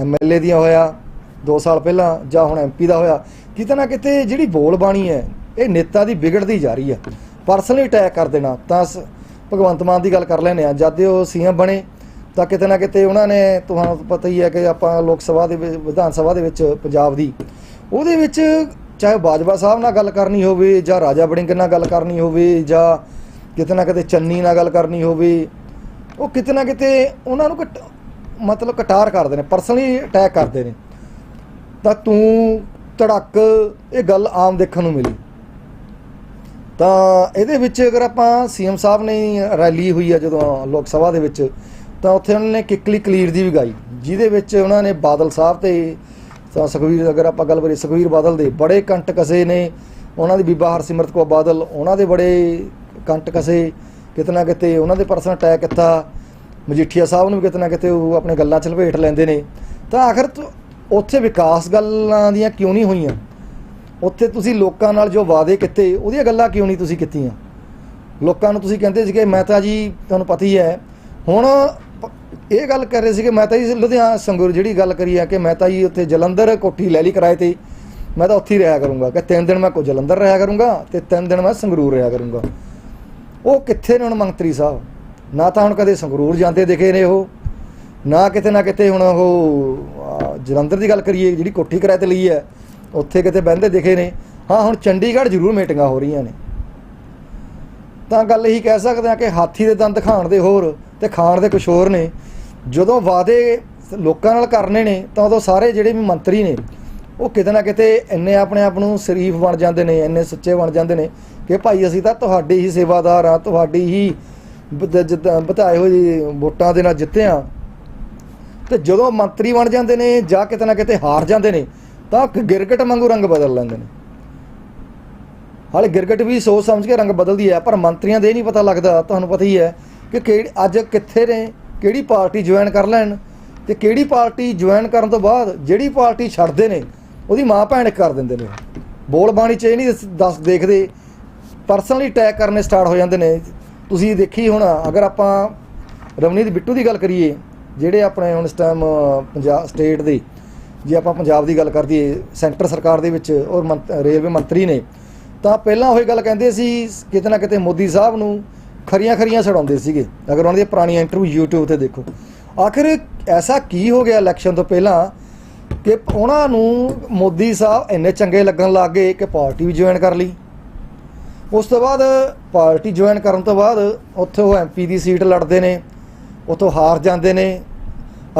ਐਮਐਲਏ ਦੀਆਂ ਹੋਇਆ 2 ਸਾਲ ਪਹਿਲਾਂ ਜਾਂ ਹੁਣ ਐਮਪੀ ਦਾ ਹੋਇਆ, ਕਿਤੇ ਨਾ ਕਿਤੇ ਜਿਹੜੀ ਬੋਲ ਬਾਣੀ ਹੈ, ਇਹ ਨੇਤਾ ਦੀ ਵਿਗੜਦੀ ਜਾ ਰਹੀ ਹੈ। ਪਰਸਨਲੀ ਅਟੈਕ ਕਰ ਦੇਣਾ, ਤਾਂ ਸ- ਭਗਵੰਤ ਮਾਨ ਦੀ ਗੱਲ ਕਰ ਲੈਨੇ ਆ ਜਦ ਦੇ ਉਹ ਸੀਐਮ ਬਣੇ, ਤਾਂ ਕਿਤੇ ਨਾ ਕਿਤੇ ਉਹਨਾਂ ਨੇ, ਤੁਹਾਨੂੰ ਪਤਾ ਹੀ ਹੈ ਕਿ ਆਪਾਂ ਲੋਕ ਸਭਾ ਦੇ ਵਿੱਚ, ਵਿਧਾਨ ਸਭਾ ਦੇ ਵਿੱਚ ਪੰਜਾਬ ਦੀ, ਉਹਦੇ ਵਿੱਚ ਚਾਹੇ ਬਾਜਵਾ ਸਾਹਿਬ ਨਾਲ ਗੱਲ ਕਰਨੀ ਹੋਵੇ ਜਾਂ ਰਾਜਾ ਬੜਿੰਗ ਨਾਲ ਗੱਲ ਕਰਨੀ ਹੋਵੇ ਜਾਂ ਕਿਤੇ ਨਾ ਕਿਤੇ ਚੰਨੀ ਨਾਲ ਗੱਲ ਕਰਨੀ ਹੋਵੇ ਉਹ ਕਿਤੇ ਨਾ ਕਿਤੇ ਉਹਨਾਂ ਨੂੰ ਕਟ- ਮਤਲਬ ਕਟਾਰ ਕਰਦੇ ਨੇ ਪਰਸਨਲੀ ਅਟੈਕ ਕਰਦੇ ਨੇ। ਤਾਂ ਤੂੰ ਧੜਕ, ਇਹ ਗੱਲ ਆਮ ਦੇਖਣ ਨੂੰ ਮਿਲੀ। ਤਾਂ ਇਹਦੇ ਵਿੱਚ ਅਗਰ ਆਪਾਂ ਸੀਐਮ ਸਾਹਿਬ ਨੇ ਰੈਲੀ ਹੋਈ ਆ ਜਦੋਂ ਲੋਕ ਸਭਾ ਦੇ ਵਿੱਚ, ਤਾਂ ਉੱਥੇ ਉਹਨਾਂ ਨੇ ਕਿੱਕਲੀ ਕਲੀਰ ਦੀ ਵੀ ਗਾਈ, ਜਿਹਦੇ ਵਿੱਚ ਉਹਨਾਂ ਨੇ ਬਾਦਲ ਸਾਹਿਬ ਤੇ ਤਾਂ ਸੁਖਵੀਰ, ਅਗਰ ਆਪਾਂ ਗੱਲ ਕਰੀਏ ਸੁਖਵੀਰ ਬਾਦਲ ਦੇ, ਬੜੇ ਕੰਟ ਕਸੇ ਨੇ। ਉਹਨਾਂ ਦੀ ਬੀਬਾ ਹਰਸਿਮਰਤ ਕੌਰ ਬਾਦਲ, ਉਹਨਾਂ ਦੇ ਬੜੇ ਕੰਟ ਕਸੇ ਕਿਤੇ ਨਾ ਕਿਤੇ ਉਹਨਾਂ ਦੇ ਪਰਸਨ ਅਟੈਕ ਕੀਤਾ, ਮਜੀਠੀਆ ਸਾਹਿਬ ਨੂੰ ਵੀ ਕਿਤੇ ਨਾ ਕਿਤੇ ਉਹ ਆਪਣੇ ਗੱਲਾਂ ਚ ਲਪੇਟ ਲੈਂਦੇ ਨੇ। ਤਾਂ ਆਖਰ ਉੱਥੇ ਵਿਕਾਸ ਗੱਲਾਂ ਦੀਆਂ ਕਿਉਂ ਨਹੀਂ ਹੋਈਆਂ? ਉੱਥੇ ਤੁਸੀਂ ਲੋਕਾਂ ਨਾਲ ਜੋ ਵਾਅਦੇ ਕੀਤੇ, ਉਹਦੀਆਂ ਗੱਲਾਂ ਕਿਉਂ ਨਹੀਂ ਤੁਸੀਂ ਕੀਤੀਆਂ? ਲੋਕਾਂ ਨੂੰ ਤੁਸੀਂ ਕਹਿੰਦੇ ਸੀਗੇ, ਮੈਂ ਤਾਂ ਜੀ, ਤੁਹਾਨੂੰ ਪਤਾ ਹੀ ਹੈ, ਹੁਣ ਇਹ ਗੱਲ ਕਰ ਰਹੇ ਸੀਗੇ, ਮੈਂ ਤਾਂ ਜੀ ਲੁਧਿਆਣਾ ਸੰਗਰੂਰ ਜਿਹੜੀ ਗੱਲ ਕਰੀ ਹੈ ਕਿ ਮੈਂ ਤਾਂ ਜੀ ਉੱਥੇ ਜਲੰਧਰ ਕੋਠੀ ਲੈ ਲਈ ਕਿਰਾਏ ਤੇ, ਮੈਂ ਤਾਂ ਉੱਥੇ ਹੀ ਰਿਹਾ ਕਰੂੰਗਾ, ਕਿ ਤਿੰਨ ਦਿਨ ਮੈਂ ਕੋ ਜਲੰਧਰ ਰਿਹਾ ਕਰੂੰਗਾ ਤੇ ਤਿੰਨ ਦਿਨ ਮੈਂ ਸੰਗਰੂਰ ਰਿਹਾ ਕਰੂੰਗਾ। ਉਹ ਕਿੱਥੇ ਨੇ ਹੁਣ ਮੰਤਰੀ ਸਾਹਿਬ? ਨਾ ਤਾਂ ਹੁਣ ਕਦੇ ਸੰਗਰੂਰ ਜਾਂਦੇ ਦਿਖੇ ਨੇ ਉਹ, ਨਾ ਕਿਤੇ ਨਾ ਕਿਤੇ ਹੁਣ ਉਹ ਜਲੰਧਰ ਦੀ ਗੱਲ ਕਰੀਏ, ਜਿਹੜੀ ਕੋਠੀ ਕਿਰਾਏ ਤੇ ਲਈ ਹੈ, ਉੱਥੇ ਕਿਤੇ ਬਹਿੰਦੇ ਦਿਖੇ ਨੇ। ਹਾਂ, ਹੁਣ ਚੰਡੀਗੜ੍ਹ ਜ਼ਰੂਰ ਮੀਟਿੰਗਾਂ ਹੋ ਰਹੀਆਂ ਨੇ। ਤਾਂ ਗੱਲ ਇਹੀ ਕਹਿ ਸਕਦੇ ਆ ਕਿ ਹਾਥੀ ਦੇ ਦੰਦ ਖਾਣ ਦੇ ਹੋਰ ਤੇ ਖਾਣ ਦੇ ਕੁਛ ਹੋਰ ਨੇ। ਜਦੋਂ ਵਾਅਦੇ ਲੋਕਾਂ ਨਾਲ ਕਰਨੇ ਨੇ, ਤਾਂ ਉਦੋਂ ਸਾਰੇ ਜਿਹੜੇ ਵੀ ਮੰਤਰੀ ਨੇ, ਉਹ ਕਿਤੇ ਨਾ ਕਿਤੇ ਇੰਨੇ ਆਪਣੇ ਆਪ ਨੂੰ ਸ਼ਰੀਫ ਬਣ ਜਾਂਦੇ ਨੇ, ਇੰਨੇ ਸੱਚੇ ਬਣ ਜਾਂਦੇ ਨੇ ਕਿ ਭਾਈ ਅਸੀਂ ਤਾਂ ਤੁਹਾਡੀ ਹੀ ਸੇਵਾਦਾਰ ਆ, ਤੁਹਾਡੀ ਹੀ ਜਿੱਦਾਂ ਬਤਾਏ ਹੋਏ ਵੋਟਾਂ ਦੇ ਨਾਲ ਜਿੱਤੇ ਆ। ਤੇ ਜਦੋਂ ਮੰਤਰੀ ਬਣ ਜਾਂਦੇ ਨੇ ਜਾਂ ਕਿਤੇ ਨਾ ਕਿਤੇ ਹਾਰ ਜਾਂਦੇ ਨੇ, ਤਾਂ ਗਿਰਗਟ ਵਾਂਗੂ ਰੰਗ ਬਦਲ ਲੈਂਦੇ ਨੇ। ਹਾਲੇ ਗਿਰਗਟ ਵੀ ਸੋਚ ਸਮਝ ਕੇ ਰੰਗ ਬਦਲਦੀ ਹੈ, ਪਰ ਮੰਤਰੀਆਂ ਦੇ ਨਹੀਂ ਪਤਾ ਲੱਗਦਾ। ਤੁਹਾਨੂੰ ਪਤਾ ਹੀ ਹੈ ਕਿ ਕਿਹੜੀ, ਅੱਜ ਕਿੱਥੇ ਨੇ, ਕਿਹੜੀ ਪਾਰਟੀ ਜੁਆਇਨ ਕਰ ਲੈਣ ਤੇ ਕਿਹੜੀ ਪਾਰਟੀ ਜੁਆਇਨ ਕਰਨ ਤੋਂ ਬਾਅਦ ਜਿਹੜੀ ਪਾਰਟੀ ਛੱਡਦੇ ਨੇ, ਉਹਦੀ ਮਾਂ ਭੈਣ ਕਰ ਦਿੰਦੇ ਨੇ। ਬੋਲ ਬਾਣੀ ਚ ਇਹ ਨਹੀਂ ਦੱਸ- ਦੱਸ ਦੇਖਦੇ ਪਰਸਨਲੀ ਅਟੈਕ ਕਰਨੇ ਸਟਾਰਟ ਹੋ ਜਾਂਦੇ ਨੇ। ਤੁਸੀਂ ਦੇਖੀ ਹੁਣ, ਅਗਰ ਆਪਾਂ ਰਵਨੀਤ ਬਿੱਟੂ ਦੀ ਗੱਲ ਕਰੀਏ, ਜਿਹੜੇ ਆਪਣੇ ਹੁਣ ਇਸ ਟਾਈਮ ਪੰਜਾਬ ਸਟੇਟ ਦੇ, ਜੇ ਆਪਾਂ ਪੰਜਾਬ ਦੀ ਗੱਲ ਕਰ ਦਈਏ, ਸੈਂਟਰ ਸਰਕਾਰ ਦੇ ਵਿੱਚ ਔਰ ਮੰਤ- ਰੇਲਵੇ ਮੰਤਰੀ ਨੇ, ਤਾਂ ਪਹਿਲਾਂ ਉਹੀ ਗੱਲ ਕਹਿੰਦੇ ਸੀ, ਕਿਤੇ ਨਾ ਕਿਤੇ ਮੋਦੀ ਸਾਹਿਬ ਨੂੰ ਖਰੀਆਂ ਖਰੀਆਂ ਛਡਾਉਂਦੇ ਸੀਗੇ। ਅਗਰ ਉਹਨਾਂ ਦੀਆਂ ਪੁਰਾਣੀਆਂ ਇੰਟਰਵਿਊ YouTube ਤੇ ਦੇਖੋ। ਆਖਿਰ ਐਸਾ ਕੀ ਹੋ ਗਿਆ ਇਲੈਕਸ਼ਨ ਤੋਂ ਪਹਿਲਾਂ ਕਿ ਉਹਨਾਂ ਨੂੰ ਮੋਦੀ ਸਾਹਿਬ ਇੰਨੇ ਚੰਗੇ ਲੱਗਣ ਲੱਗ ਗਏ ਕਿ ਪਾਰਟੀ ਵੀ ਜੁਆਇਨ ਕਰ ਲਈ। ਉਸ ਤੋਂ ਬਾਅਦ ਪਾਰਟੀ ਜੁਆਇਨ ਕਰਨ ਤੋਂ ਬਾਅਦ ਉੱਥੇ ਉਹ ਐਮਪੀ ਦੀ ਸੀਟ ਲੜਦੇ ਨੇ, ਉੱਥੋਂ ਹਾਰ ਜਾਂਦੇ ਨੇ।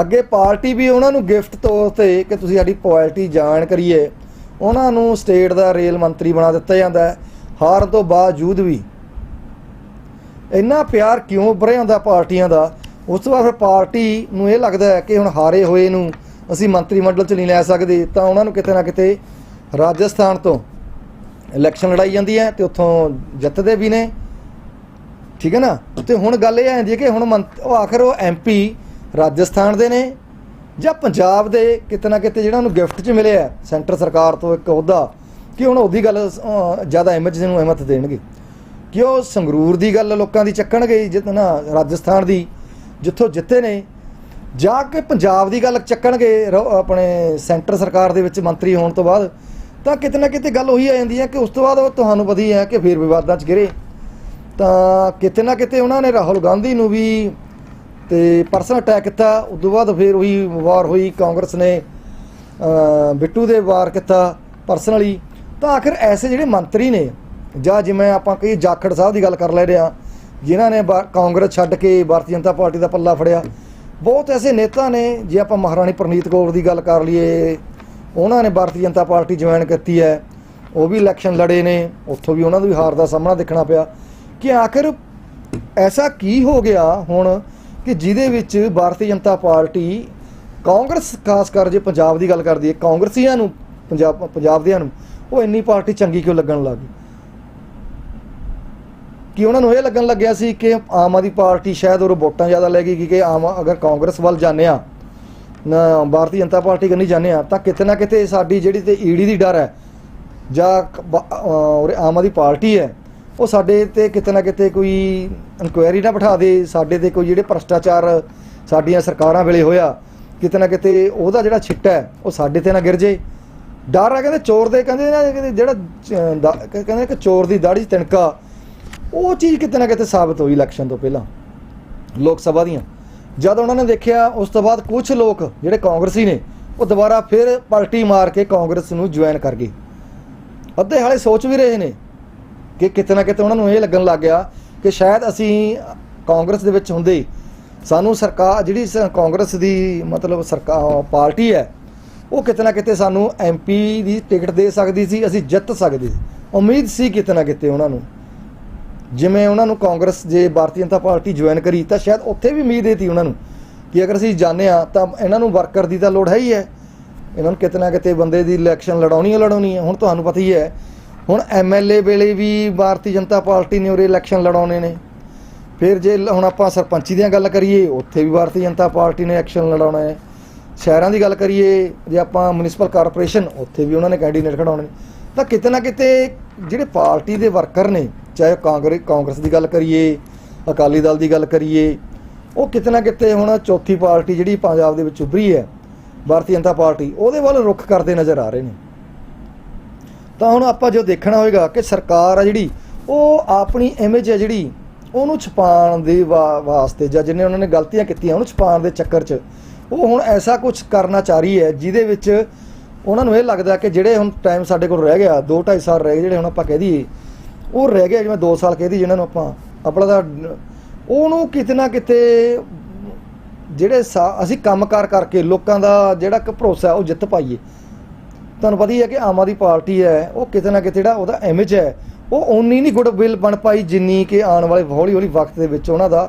ਅੱਗੇ ਪਾਰਟੀ ਵੀ ਉਹਨਾਂ ਨੂੰ ਗਿਫਟ ਤੌਰ ਤੇ ਕਿ ਤੁਸੀਂ ਸਾਡੀ ਪਾਰਟੀ ਜੁਆਇਨ ਕਰੀਏ, ਉਹਨਾਂ ਨੂੰ ਸਟੇਟ ਦਾ ਰੇਲ ਮੰਤਰੀ ਬਣਾ ਦਿੱਤਾ ਜਾਂਦਾ ਹੈ, ਹਾਰਨ ਤੋਂ ਬਾਵਜੂਦ ਵੀ। ਇੰਨਾ ਪਿਆਰ ਕਿਉਂ ਭਰਿਆ ਹੁੰਦਾ ਪਾਰਟੀਆਂ ਦਾ? ਉਸ ਤੋਂ ਬਾਅਦ ਫਿਰ ਪਾਰਟੀ ਨੂੰ ਇਹ ਲੱਗਦਾ ਹੈ ਕਿ ਹੁਣ ਹਾਰੇ ਹੋਏ ਨੂੰ ਅਸੀਂ ਮੰਤਰੀ ਮੰਡਲ ਚ ਨਹੀਂ ਲੈ ਸਕਦੇ, ਤਾਂ ਉਹਨਾਂ ਨੂੰ ਕਿਤੇ ਨਾ ਕਿਤੇ ਰਾਜਸਥਾਨ ਤੋਂ ਇਲੈਕਸ਼ਨ ਲੜਾਈ ਜਾਂਦੀ ਹੈ ਤੇ ਉੱਥੋਂ ਜਿੱਤਦੇ ਵੀ ਨੇ। ਠੀਕ ਹੈ ਨਾ? ਤੇ ਹੁਣ ਗੱਲ ਇਹ ਆਂਦੀ ਹੈ ਕਿ ਹੁਣ ਮੰਤ- ਉਹ ਆਖਰ ਉਹ ਐਮਪੀ ਰਾਜਸਥਾਨ ਦੇ ਨੇ ਜਾਂ ਪੰਜਾਬ ਦੇ ਕਿਤੇ ਨਾ ਕਿਤੇ ਜਿਹੜਾ ਉਹਨੂੰ ਗਿਫਟ 'ਚ ਮਿਲਿਆ ਸੈਂਟਰ ਸਰਕਾਰ ਤੋਂ ਇੱਕ ਅਹੁਦਾ, ਕਿ ਹੁਣ ਉਹਦੀ ਗੱਲ ਜ਼ਿਆਦਾ ਅਹਿਮਤ ਨੂੰ ਅਹਿਮਤ ਦੇਣਗੇ। ਕਿ ਉਹ ਸੰਗਰੂਰ ਦੀ ਗੱਲ ਲੋਕਾਂ ਦੀ ਚੱਕਣਗੇ, ਜਿੱਤ, ਨਾ, ਰਾਜਸਥਾਨ ਦੀ, ਜਿੱਥੋਂ ਜਿੱਤੇ ਨੇ। ਜਾ ਕੇ ਪੰਜਾਬ ਦੀ ਗੱਲ ਚੱਕਣਗੇ, ਰ- ਆਪਣੇ ਸੈਂਟਰ ਸਰਕਾਰ ਦੇ ਵਿੱਚ ਮੰਤਰੀ ਹੋਣ ਤੋਂ ਬਾਅਦ ਤਾਂ ਕਿਤੇ ਨਾ ਕਿਤੇ ਗੱਲ ਉਹੀ ਆ ਜਾਂਦੀ ਹੈ ਕਿ ਉਸ ਤੋਂ ਬਾਅਦ ਉਹ ਤੁਹਾਨੂੰ ਪਤਾ ਹੀ ਹੈ ਕਿ ਫੇਰ ਵਿਵਾਦਾਂ 'ਚ ਗਿਰੇ। ਤਾਂ ਕਿਤੇ ਨਾ ਕਿਤੇ ਉਹਨਾਂ ਨੇ ਰਾਹੁਲ ਗਾਂਧੀ ਨੂੰ ਵੀ ਤੇ ਪਰਸਨਲ ਅਟੈਕ ਕੀਤਾ, ਉਸ ਤੋਂ ਬਾਅਦ ਫੇਰ ਉਹੀ ਵਾਰ ਹੋਈ, ਕਾਂਗਰਸ ਨੇ ਬਿੱਟੂ ਦੇ ਵਾਰ ਕੀਤਾ ਪਰਸਨਲੀ। ਤਾਂ ਆਖਿਰ ਐਸੇ ਜਿਹੜੇ ਮੰਤਰੀ ਨੇ, ਜਾਂ ਜਿਵੇਂ ਆਪਾਂ ਕਹੀ ਜਾਖੜ ਸਾਹਿਬ ਦੀ ਗੱਲ ਕਰ ਲੈ ਰਹੇ ਹਾਂ, ਜਿਨ੍ਹਾਂ ਨੇ ਬਾ- ਕਾਂਗਰਸ ਛੱਡ ਕੇ ਭਾਰਤੀ ਜਨਤਾ ਪਾਰਟੀ ਦਾ ਪੱਲਾ ਫੜਿਆ, ਬਹੁਤ ਐਸੇ ਨੇਤਾ ਨੇ, ਜੇ ਆਪਾਂ ਮਹਾਰਾਣੀ ਪ੍ਰਨੀਤ ਕੌਰ ਦੀ ਗੱਲ ਕਰ ਲਈਏ ਉਹਨਾਂ ਨੇ ਭਾਰਤੀ ਜਨਤਾ ਪਾਰਟੀ ਜੁਆਇਨ ਕੀਤੀ ਹੈ। ਉਹ ਵੀ ਇਲੈਕਸ਼ਨ ਲੜੇ ਨੇ। ਉੱਥੋਂ ਵੀ ਉਹਨਾਂ ਨੂੰ ਵੀ ਹਾਰ ਦਾ ਸਾਹਮਣਾ ਦੇਖਣਾ ਪਿਆ। ਕਿ ਆਖਿਰ ਐਸਾ ਕੀ ਹੋ ਗਿਆ ਹੁਣ ਕਿ ਜਿਹਦੇ ਵਿੱਚ ਭਾਰਤੀ ਜਨਤਾ ਪਾਰਟੀ ਕਾਂਗਰਸ, ਖਾਸ ਕਰ ਜੇ ਪੰਜਾਬ ਦੀ ਗੱਲ ਕਰਦੀ ਹੈ ਕਾਂਗਰਸੀਆਂ ਨੂੰ, ਪੰਜਾਬ ਪੰਜਾਬ ਦਿਆਂ ਨੂੰ, ਉਹ ਇੰਨੀ ਪਾਰਟੀ ਚੰਗੀ ਕਿਉਂ ਲੱਗਣ ਲੱਗੀ ਕਿ ਉਹਨਾਂ ਨੂੰ ਇਹ ਲੱਗਣ ਲੱਗਿਆ ਸੀ ਕਿ ਆਮ ਆਦਮੀ ਪਾਰਟੀ ਸ਼ਾਇਦ ਉਹ ਵੋਟਾਂ ਜ਼ਿਆਦਾ ਲੈ ਗਈ ਕਿ ਆਮ, ਅਗਰ ਕਾਂਗਰਸ ਵੱਲ ਜਾਂਦੇ ਆ ਨਾ, ਭਾਰਤੀ ਜਨਤਾ ਪਾਰਟੀ ਕਰਨੀ ਜਾਂਦੇ ਆ, ਤਾਂ ਕਿਤੇ ਨਾ ਕਿਤੇ ਸਾਡੀ ਜਿਹੜੀ ਤੇ ਈਡੀ ਦੀ ਡਰ ਹੈ, ਜਾਂ ਕ- ਆਮ ਆਦਮੀ ਪਾਰਟੀ ਹੈ, ਉਹ ਸਾਡੇ ਤੇ ਕਿਤੇ ਨਾ ਕਿਤੇ ਕੋਈ ਇਨਕੁਆਇਰੀ ਨਾ ਬਿਠਾ ਦੇ ਸਾਡੇ ਤੇ ਕੋਈ ਜਿਹੜੇ ਭ੍ਰਸ਼ਟਾਚਾਰ ਸਾਡੀਆਂ ਸਰਕਾਰਾਂ ਵੇਲੇ ਹੋਇਆ, ਕਿਤੇ ਨਾ ਕਿਤੇ ਉਹਦਾ ਜਿਹੜਾ ਛਿੱਟਾ ਹੈ, ਉਹ ਸਾਡੇ ਤੇ ਨਾ ਗਿਰ ਜੇ। ਡਰ ਆ, ਕਹਿੰਦੇ ਚੋਰ ਦੇ, ਕਹਿੰਦੇ ਨਾ ਜਿਹੜਾ ਕਹਿੰਦੇ ਕਿ ਚੋਰ ਦੀ ਦਾੜੀ 'ਚ ਤਿਣਕਾ, ਉਹ ਚੀਜ਼ ਕਿਤੇ ਨਾ ਕਿਤੇ ਸਾਬਤ ਹੋਈ ਇਲੈਕਸ਼ਨ ਤੋਂ ਪਹਿਲਾਂ, ਲੋਕ ਸਭਾ ਦੀਆਂ। ਜਦ ਉਹਨਾਂ ਨੇ ਦੇਖਿਆ, ਉਸ ਤੋਂ ਬਾਅਦ ਕੁਝ ਲੋਕ ਜਿਹੜੇ ਕਾਂਗਰਸੀ ਨੇ, ਉਹ ਦੁਬਾਰਾ ਫਿਰ ਪਲਟੀ ਮਾਰ ਕੇ ਕਾਂਗਰਸ ਨੂੰ ਜੁਆਇਨ ਕਰ ਗਏ। ਅੱਧੇ ਹਾਲੇ ਸੋਚ ਵੀ ਰਹੇ ਨੇ ਕਿ ਕਿਤੇ ਨਾ ਕਿਤੇ ਉਹਨਾਂ ਨੂੰ ਇਹ ਲੱਗਣ ਲੱਗ ਗਿਆ ਕਿ ਸ਼ਾਇਦ ਅਸੀਂ ਕਾਂਗਰਸ ਦੇ ਵਿੱਚ ਹੁੰਦੇ, ਸਾਨੂੰ ਸਰਕਾਰ ਜਿਹੜੀ ਕਾਂਗਰਸ ਦੀ ਮਤਲਬ ਸਰਕਾਰ ਪਾਰਟੀ ਹੈ, ਉਹ ਕਿਤੇ ਨਾ ਕਿਤੇ ਸਾਨੂੰ ਐਮਪੀ ਦੀ ਟਿਕਟ ਦੇ ਸਕਦੀ ਸੀ, ਅਸੀਂ ਜਿੱਤ ਸਕਦੇ। ਸੀ ਉਮੀਦ ਸੀ ਕਿਤੇ ਨਾ ਕਿਤੇ ਉਹਨਾਂ ਨੂੰ। ਜਿਵੇਂ ਉਹਨਾਂ ਨੂੰ ਕਾਂਗਰਸ ਜੇ ਭਾਰਤੀ ਜਨਤਾ ਪਾਰਟੀ ਜੁਆਇਨ ਕਰੀ ਤਾਂ ਸ਼ਾਇਦ ਉੱਥੇ ਵੀ ਉਮੀਦ ਇਹ ਸੀ ਉਹਨਾਂ ਨੂੰ ਕਿ ਅਗਰ ਅਸੀਂ ਜਾਂਦੇ ਆ ਤਾਂ ਇਹਨਾਂ ਨੂੰ ਵਰਕਰ ਦੀ ਤਾਂ ਲੋੜ ਹੈ ਹੀ ਹੈ। ਇਹਨਾਂ ਨੂੰ ਕਿਤੇ ਨਾ ਕਿਤੇ ਬੰਦੇ ਦੀ ਇਲੈਕਸ਼ਨ ਲੜਾਉਣੀ ਹੈ ਲੜਾਉਣੀ ਹੈ ਹੁਣ ਤੁਹਾਨੂੰ ਪਤਾ ਹੀ ਹੈ, ਹੁਣ ਐਮਐਲਏ ਵੇਲੇ ਵੀ ਭਾਰਤੀ ਜਨਤਾ ਪਾਰਟੀ ਨੇ ਉਰੇ ਇਲੈਕਸ਼ਨ ਲੜਾਉਣੇ ਨੇ। ਫਿਰ ਜੇ ਹੁਣ ਆਪਾਂ ਸਰਪੰਚੀ ਦੀਆਂ ਗੱਲ ਕਰੀਏ, ਉੱਥੇ ਵੀ ਭਾਰਤੀ ਜਨਤਾ ਪਾਰਟੀ ਨੇ ਐਕਸ਼ਨ ਲੜਾਉਣਾ ਹੈ। ਸ਼ਹਿਰਾਂ ਦੀ ਗੱਲ ਕਰੀਏ, ਜੇ ਆਪਾਂ ਮਿਊਨਿਸਪਲ ਕਾਰਪੋਰੇਸ਼ਨ ਉੱਥੇ ਵੀ ਉਹਨਾਂ ਨੇ ਕੈਂਡੀਡੇਟ ਖੜਾਉਣੇ ਨੇ। ਤਾਂ ਕਿਤੇ ਨਾ ਕਿਤੇ ਜਿਹੜੇ ਪਾਰਟੀ ਦੇ ਵਰਕਰ ਨੇ ਚਾਹੇ ਕਾਂਗਰਸ ਕਾਂਗਰਸ ਦੀ ਗੱਲ ਕਰੀਏ, ਅਕਾਲੀ ਦਲ ਦੀ ਗੱਲ ਕਰੀਏ, ਉਹ ਕਿਤੇ ਨਾ ਕਿਤੇ ਹੁਣ ਚੌਥੀ ਪਾਰਟੀ ਜਿਹੜੀ ਪੰਜਾਬ ਦੇ ਵਿੱਚ ਉਭਰੀ ਹੈ, ਭਾਰਤੀ ਜਨਤਾ ਪਾਰਟੀ, ਉਹਦੇ ਵੱਲ ਰੁਖ ਕਰਦੇ ਨਜ਼ਰ ਆ ਰਹੇ ਨੇ। ਤਾਂ ਹੁਣ ਆਪਾਂ ਜੋ ਦੇਖਣਾ ਹੋਏਗਾ ਕਿ ਸਰਕਾਰ ਆ ਜਿਹੜੀ, ਉਹ ਆਪਣੀ ਇਮੇਜ ਹੈ ਜਿਹੜੀ, ਉਹਨੂੰ ਛੁਪਾਉਣ ਦੇ ਵਾ- ਵਾਸਤੇ ਜਾਂ ਜਿੰਨੇ ਉਹਨਾਂ ਨੇ ਗਲਤੀਆਂ ਕੀਤੀਆਂ, ਉਹਨੂੰ ਛੁਪਾਉਣ ਦੇ ਚੱਕਰ 'ਚ, ਉਹ ਹੁਣ ਐਸਾ ਕੁਝ ਕਰਨਾ ਚਾਹ ਰਹੀ ਹੈ, ਜਿਹਦੇ ਵਿੱਚ ਉਹਨਾਂ ਨੂੰ ਇਹ ਲੱਗਦਾ ਕਿ ਜਿਹੜੇ ਹੁਣ ਟਾਈਮ ਸਾਡੇ ਕੋਲ ਰਹਿ ਗਿਆ 2 2.5 ਸਾਲ ਰਹਿ ਗਏ ਜਿਹੜੇ ਹੁਣ ਆਪਾਂ ਕਹਿ ਦਈਏ ਉਹ ਰਹਿ ਗਿਆ ਜਿਵੇਂ 2 ਸਾਲ ਕਹਿ ਦਈਏ ਜਿਹਨਾਂ ਨੂੰ ਆਪਾਂ, ਆਪਣਾ ਦਾ ਉਹਨੂੰ ਕਿਤੇ ਨਾ ਕਿਤੇ ਜਿਹੜੇ ਸਾ- ਅਸੀਂ ਕੰਮਕਾਰ ਕਰਕੇ ਲੋਕਾਂ ਦਾ ਜਿਹੜਾ ਕਿ ਭਰੋਸਾ ਉਹ ਜਿੱਤ ਪਾਈਏ। ਤੁਹਾਨੂੰ ਪਤਾ ਹੀ ਹੈ ਕਿ ਆਮ ਆਦਮੀ ਪਾਰਟੀ ਹੈ, ਉਹ ਕਿਤੇ ਨਾ ਕਿਤੇ ਜਿਹੜਾ ਉਹਦਾ ਇਮੇਜ ਹੈ, ਉਹ ਓਨੀ ਨਹੀਂ ਗੁੱਡ ਵਿਲ ਬਣ ਪਾਈ ਜਿੰਨੀ ਕਿ ਆਉਣ ਵਾਲੇ ਹੌਲੀ ਹੌਲੀ ਵਕਤ ਦੇ ਵਿੱਚ ਉਹਨਾਂ ਦਾ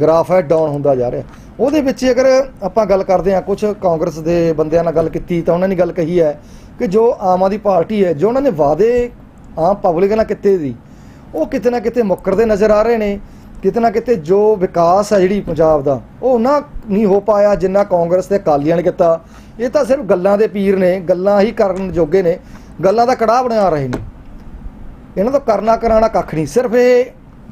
ਗ੍ਰਾਫ ਹੈ ਡਾਊਨ ਹੁੰਦਾ ਜਾ ਰਿਹਾ। ਉਹਦੇ ਵਿੱਚ ਅਗਰ ਆਪਾਂ ਗੱਲ ਕਰਦੇ ਹਾਂ ਕੁਝ ਕਾਂਗਰਸ ਦੇ ਬੰਦਿਆਂ ਨਾਲ ਗੱਲ ਕੀਤੀ ਤਾਂ ਉਹਨਾਂ ਨੇ ਗੱਲ ਕਹੀ ਹੈ ਕਿ ਜੋ ਆਮ ਆਦਮੀ ਪਾਰਟੀ ਹੈ, ਜੋ ਉਹਨਾਂ ਨੇ ਵਾਅਦੇ ਆਮ ਪਬਲਿਕ ਨਾਲ ਕਿੱਥੇ ਦੀ। ਉਹ ਕਿਤੇ ਨਾ ਕਿਤੇ ਮੁੱਕਰਦੇ ਨਜ਼ਰ ਆ ਰਹੇ ਨੇ। ਕਿਤੇ ਨਾ ਕਿਤੇ ਜੋ ਵਿਕਾਸ ਹੈ ਜਿਹੜੀ ਪੰਜਾਬ ਦਾ, ਉਹ ਨਾ ਨਹੀਂ ਹੋ ਪਾਇਆ ਜਿੰਨਾ ਕਾਂਗਰਸ ਤੇ ਅਕਾਲੀਆਂ ਨੇ ਕੀਤਾ। ਇਹ ਤਾਂ ਸਿਰਫ ਗੱਲਾਂ ਦੇ ਪੀਰ ਨੇ, ਗੱਲਾਂ ਹੀ ਕਰਨ ਜੋਗੇ ਨੇ। ਗੱਲਾਂ ਦਾ ਕੜਾਹ ਬਣਾ ਰਹੇ ਨੇ। ਇਹਨਾਂ ਤੋਂ ਕਰਨਾ ਕਰਾਣਾ ਕੱਖ ਨਹੀਂ। ਸਿਰਫ ਇਹ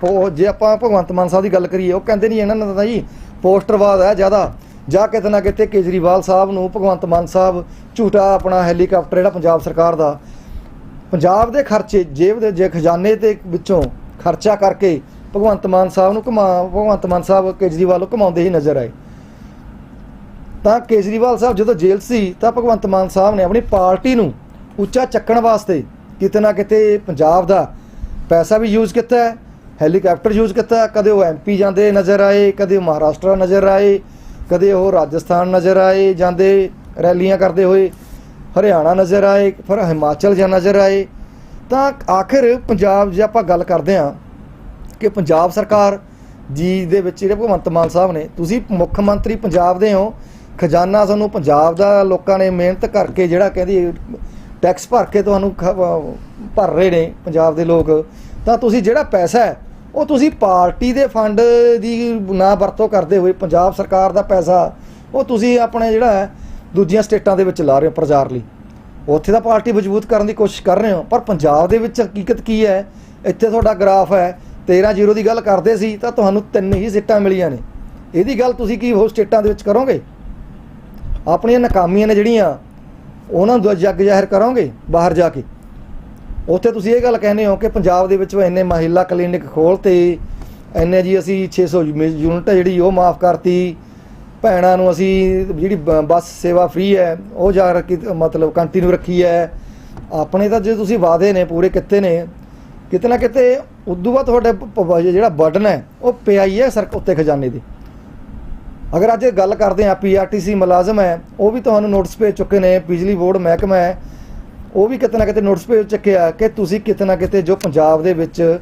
ਉਹ ਜੇ ਆਪਾਂ ਭਗਵੰਤ ਮਾਨ ਸਾਹਿਬ ਦੀ ਗੱਲ ਕਰੀਏ, ਉਹ ਕਹਿੰਦੇ ਨਹੀਂ ਇਹਨਾਂ ਦਾ ਤਾਂ ਜੀ ਪੋਸਟਰਵਾਦ ਹੈ ਜ਼ਿਆਦਾ। ਜਾਂ ਕਿਤੇ ਨਾ ਕਿਤੇ ਕੇਜਰੀਵਾਲ ਸਾਹਿਬ ਨੂੰ ਭਗਵੰਤ ਮਾਨ ਸਾਹਿਬ ਝੂਠਾ ਆਪਣਾ ਹੈਲੀਕਾਪਟਰ ਜਿਹੜਾ ਪੰਜਾਬ ਸਰਕਾਰ ਦਾ ਪੰਜਾਬ ਦੇ ਖਰਚੇ, ਜੇਬ ਦੇ ਜੇ ਖਜ਼ਾਨੇ ਤੇ ਵਿੱਚੋਂ ਖਰਚਾ ਕਰਕੇ ਭਗਵੰਤ ਮਾਨ ਸਾਹਿਬ ਨੂੰ ਘੁਮਾ, ਭਗਵੰਤ ਮਾਨ ਸਾਹਿਬ ਕੇਜਰੀਵਾਲ ਨੂੰ ਘੁਮਾਉਂਦੇ ਹੀ ਨਜ਼ਰ ਆਏ। ਤਾਂ ਕੇਜਰੀਵਾਲ ਸਾਹਿਬ ਜਦੋਂ ਜੇਲ੍ਹ ਸੀ, ਤਾਂ ਭਗਵੰਤ ਮਾਨ ਸਾਹਿਬ ਨੇ ਆਪਣੀ ਪਾਰਟੀ ਨੂੰ ਉੱਚਾ ਚੱਕਣ ਵਾਸਤੇ ਕਿਤੇ ਨਾ ਕਿਤੇ ਪੰਜਾਬ ਦਾ ਪੈਸਾ ਵੀ ਯੂਜ਼ ਕੀਤਾ ਹੈ, ਹੈਲੀਕਾਪਟਰ ਯੂਜ਼ ਕੀਤਾ ਕਦੇ ਉਹ ਐਮਪੀ ਜਾਂਦੇ ਨਜ਼ਰ ਆਏ, ਕਦੇ ਮਹਾਰਾਸ਼ਟਰ ਨਜ਼ਰ ਆਏ, ਕਦੇ ਉਹ ਰਾਜਸਥਾਨ ਨਜ਼ਰ ਆਏ, ਜਾਂਦੇ ਰੈਲੀਆਂ ਕਰਦੇ ਹੋਏ। ਹਰਿਆਣਾ ਨਜ਼ਰ ਆਏ, ਫਿਰ ਹਿਮਾਚਲ ਜਾਂ ਨਜ਼ਰ ਆਏ। ਤਾਂ ਆਖਿਰ ਪੰਜਾਬ ਜੇ ਆਪਾਂ ਗੱਲ ਕਰਦੇ ਹਾਂ ਕਿ ਪੰਜਾਬ ਸਰਕਾਰ ਜੀ ਦੇ ਵਿੱਚ ਜਿਹੜੇ ਭਗਵੰਤ ਮਾਨ ਸਾਹਿਬ ਨੇ, ਤੁਸੀਂ ਮੁੱਖ ਮੰਤਰੀ ਪੰਜਾਬ ਦੇ ਹੋ, ਖਜ਼ਾਨਾ ਤੁਹਾਨੂੰ ਪੰਜਾਬ ਦਾ ਲੋਕਾਂ ਨੇ ਮਿਹਨਤ ਕਰਕੇ ਜਿਹੜਾ ਕਹਿੰਦੀ ਟੈਕਸ ਭਰ ਕੇ ਤੁਹਾਨੂੰ ਖ- ਭਰ ਰਹੇ ਨੇ ਪੰਜਾਬ ਦੇ ਲੋਕ, ਤਾਂ ਤੁਸੀਂ ਜਿਹੜਾ ਪੈਸਾ ਹੈ, ਉਹ ਤੁਸੀਂ ਪਾਰਟੀ ਦੇ ਫੰਡ ਦੀ ਨਾ ਵਰਤੋਂ ਕਰਦੇ ਹੋਏ ਪੰਜਾਬ ਸਰਕਾਰ ਦਾ ਪੈਸਾ, ਉਹ ਤੁਸੀਂ ਆਪਣੇ ਜਿਹੜਾ ਦੂਜੀਆਂ ਸਟੇਟਾਂ ਦੇ ਵਿੱਚ ਲਾ ਰਹੇ ਹੋ ਪ੍ਰਚਾਰ ਲਈ। ਉੱਥੇ ਤਾਂ ਪਾਰਟੀ ਮਜ਼ਬੂਤ ਕਰਨ ਦੀ ਕੋਸ਼ਿਸ਼ ਕਰ ਰਹੇ ਹੋ, ਪਰ ਪੰਜਾਬ ਦੇ ਵਿੱਚ ਹਕੀਕਤ ਕੀ ਹੈ? ਇੱਥੇ ਤੁਹਾਡਾ ਗ੍ਰਾਫ ਹੈ 13 ਜ਼ੀਰੋ ਦੀ ਗੱਲ ਕਰਦੇ ਸੀ, ਤਾਂ ਤੁਹਾਨੂੰ ਤਿੰਨ ਹੀ ਸੀਟਾਂ ਮਿਲੀਆਂ ਨੇ। ਇਹਦੀ ਗੱਲ ਤੁਸੀਂ ਕੀ ਹੋਰ ਸਟੇਟਾਂ ਦੇ ਵਿੱਚ ਕਰੋਗੇ? ਆਪਣੀਆਂ ਨਾਕਾਮੀਆਂ ਨੇ ਜਿਹੜੀਆਂ, ਉਹਨਾਂ ਨੂੰ ਜੱਗ ਜ਼ਾਹਿਰ ਕਰੋਗੇ ਬਾਹਰ ਜਾ ਕੇ? ਉੱਥੇ ਤੁਸੀਂ ਇਹ ਗੱਲ ਕਹਿੰਦੇ ਹੋ ਕਿ ਪੰਜਾਬ ਦੇ ਵਿੱਚ ਇੰਨੇ ਮਹਿਲਾ ਕਲੀਨਿਕ ਖੋਲ੍ਹਤੇ, ਇੰਨੇ ਜੀ ਅਸੀਂ 600 ਯੂ- ਯੂਨਿਟ ਜਿਹੜੀ ਉਹ ਮਾਫ ਕਰਤੀ ਭੈਣਾਂ ਨੂੰ ਅਸੀਂ ਜਿਹੜੀ ਬ- ਬੱਸ ਸੇਵਾ ਫ੍ਰੀ ਹੈ, ਉਹ ਜਾ ਰੱਖੀ ਮਤਲਬ ਕੰਟੀਨਿਊ ਰੱਖੀ ਹੈ। ਆਪਣੇ ਤਾਂ ਜੇ ਤੁਸੀਂ ਵਾਅਦੇ ਨੇ, ਪੂਰੇ ਕੀਤੇ ਨੇ, ਕਿਤੇ ਨਾ ਕਿਤੇ ਉਦੋਂ ਬਾਅਦ ਤੁਹਾਡੇ ਜਿਹੜਾ ਬਰਡਨ ਹੈ, ਉਹ ਪਿਆ ਹੀ ਹੈ ਸਰ ਉੱਤੇ ਖਜ਼ਾਨੇ ਦੀ। ਅਗਰ ਅੱਜ ਗੱਲ ਕਰਦੇ ਹਾਂ ਪੀਆਰਟੀਸੀ ਮੁਲਾਜ਼ਮ ਹੈ, ਉਹ ਵੀ ਤੁਹਾਨੂੰ ਨੋਟਿਸ ਭੇਜ ਚੁੱਕੇ ਨੇ, ਬਿਜਲੀ ਬੋਰਡ ਮਹਿਕਮਾ ਹੈ, ਉਹ ਵੀ ਕਿਤੇ ਨਾ ਕਿਤੇ ਨੋਟਿਸ ਭੇਜ ਚੁੱਕਿਆ ਕਿ ਤੁਸੀਂ ਕਿਤੇ ਨਾ ਕਿਤੇ ਜੋ ਪੰਜਾਬ ਦੇ ਵਿੱਚ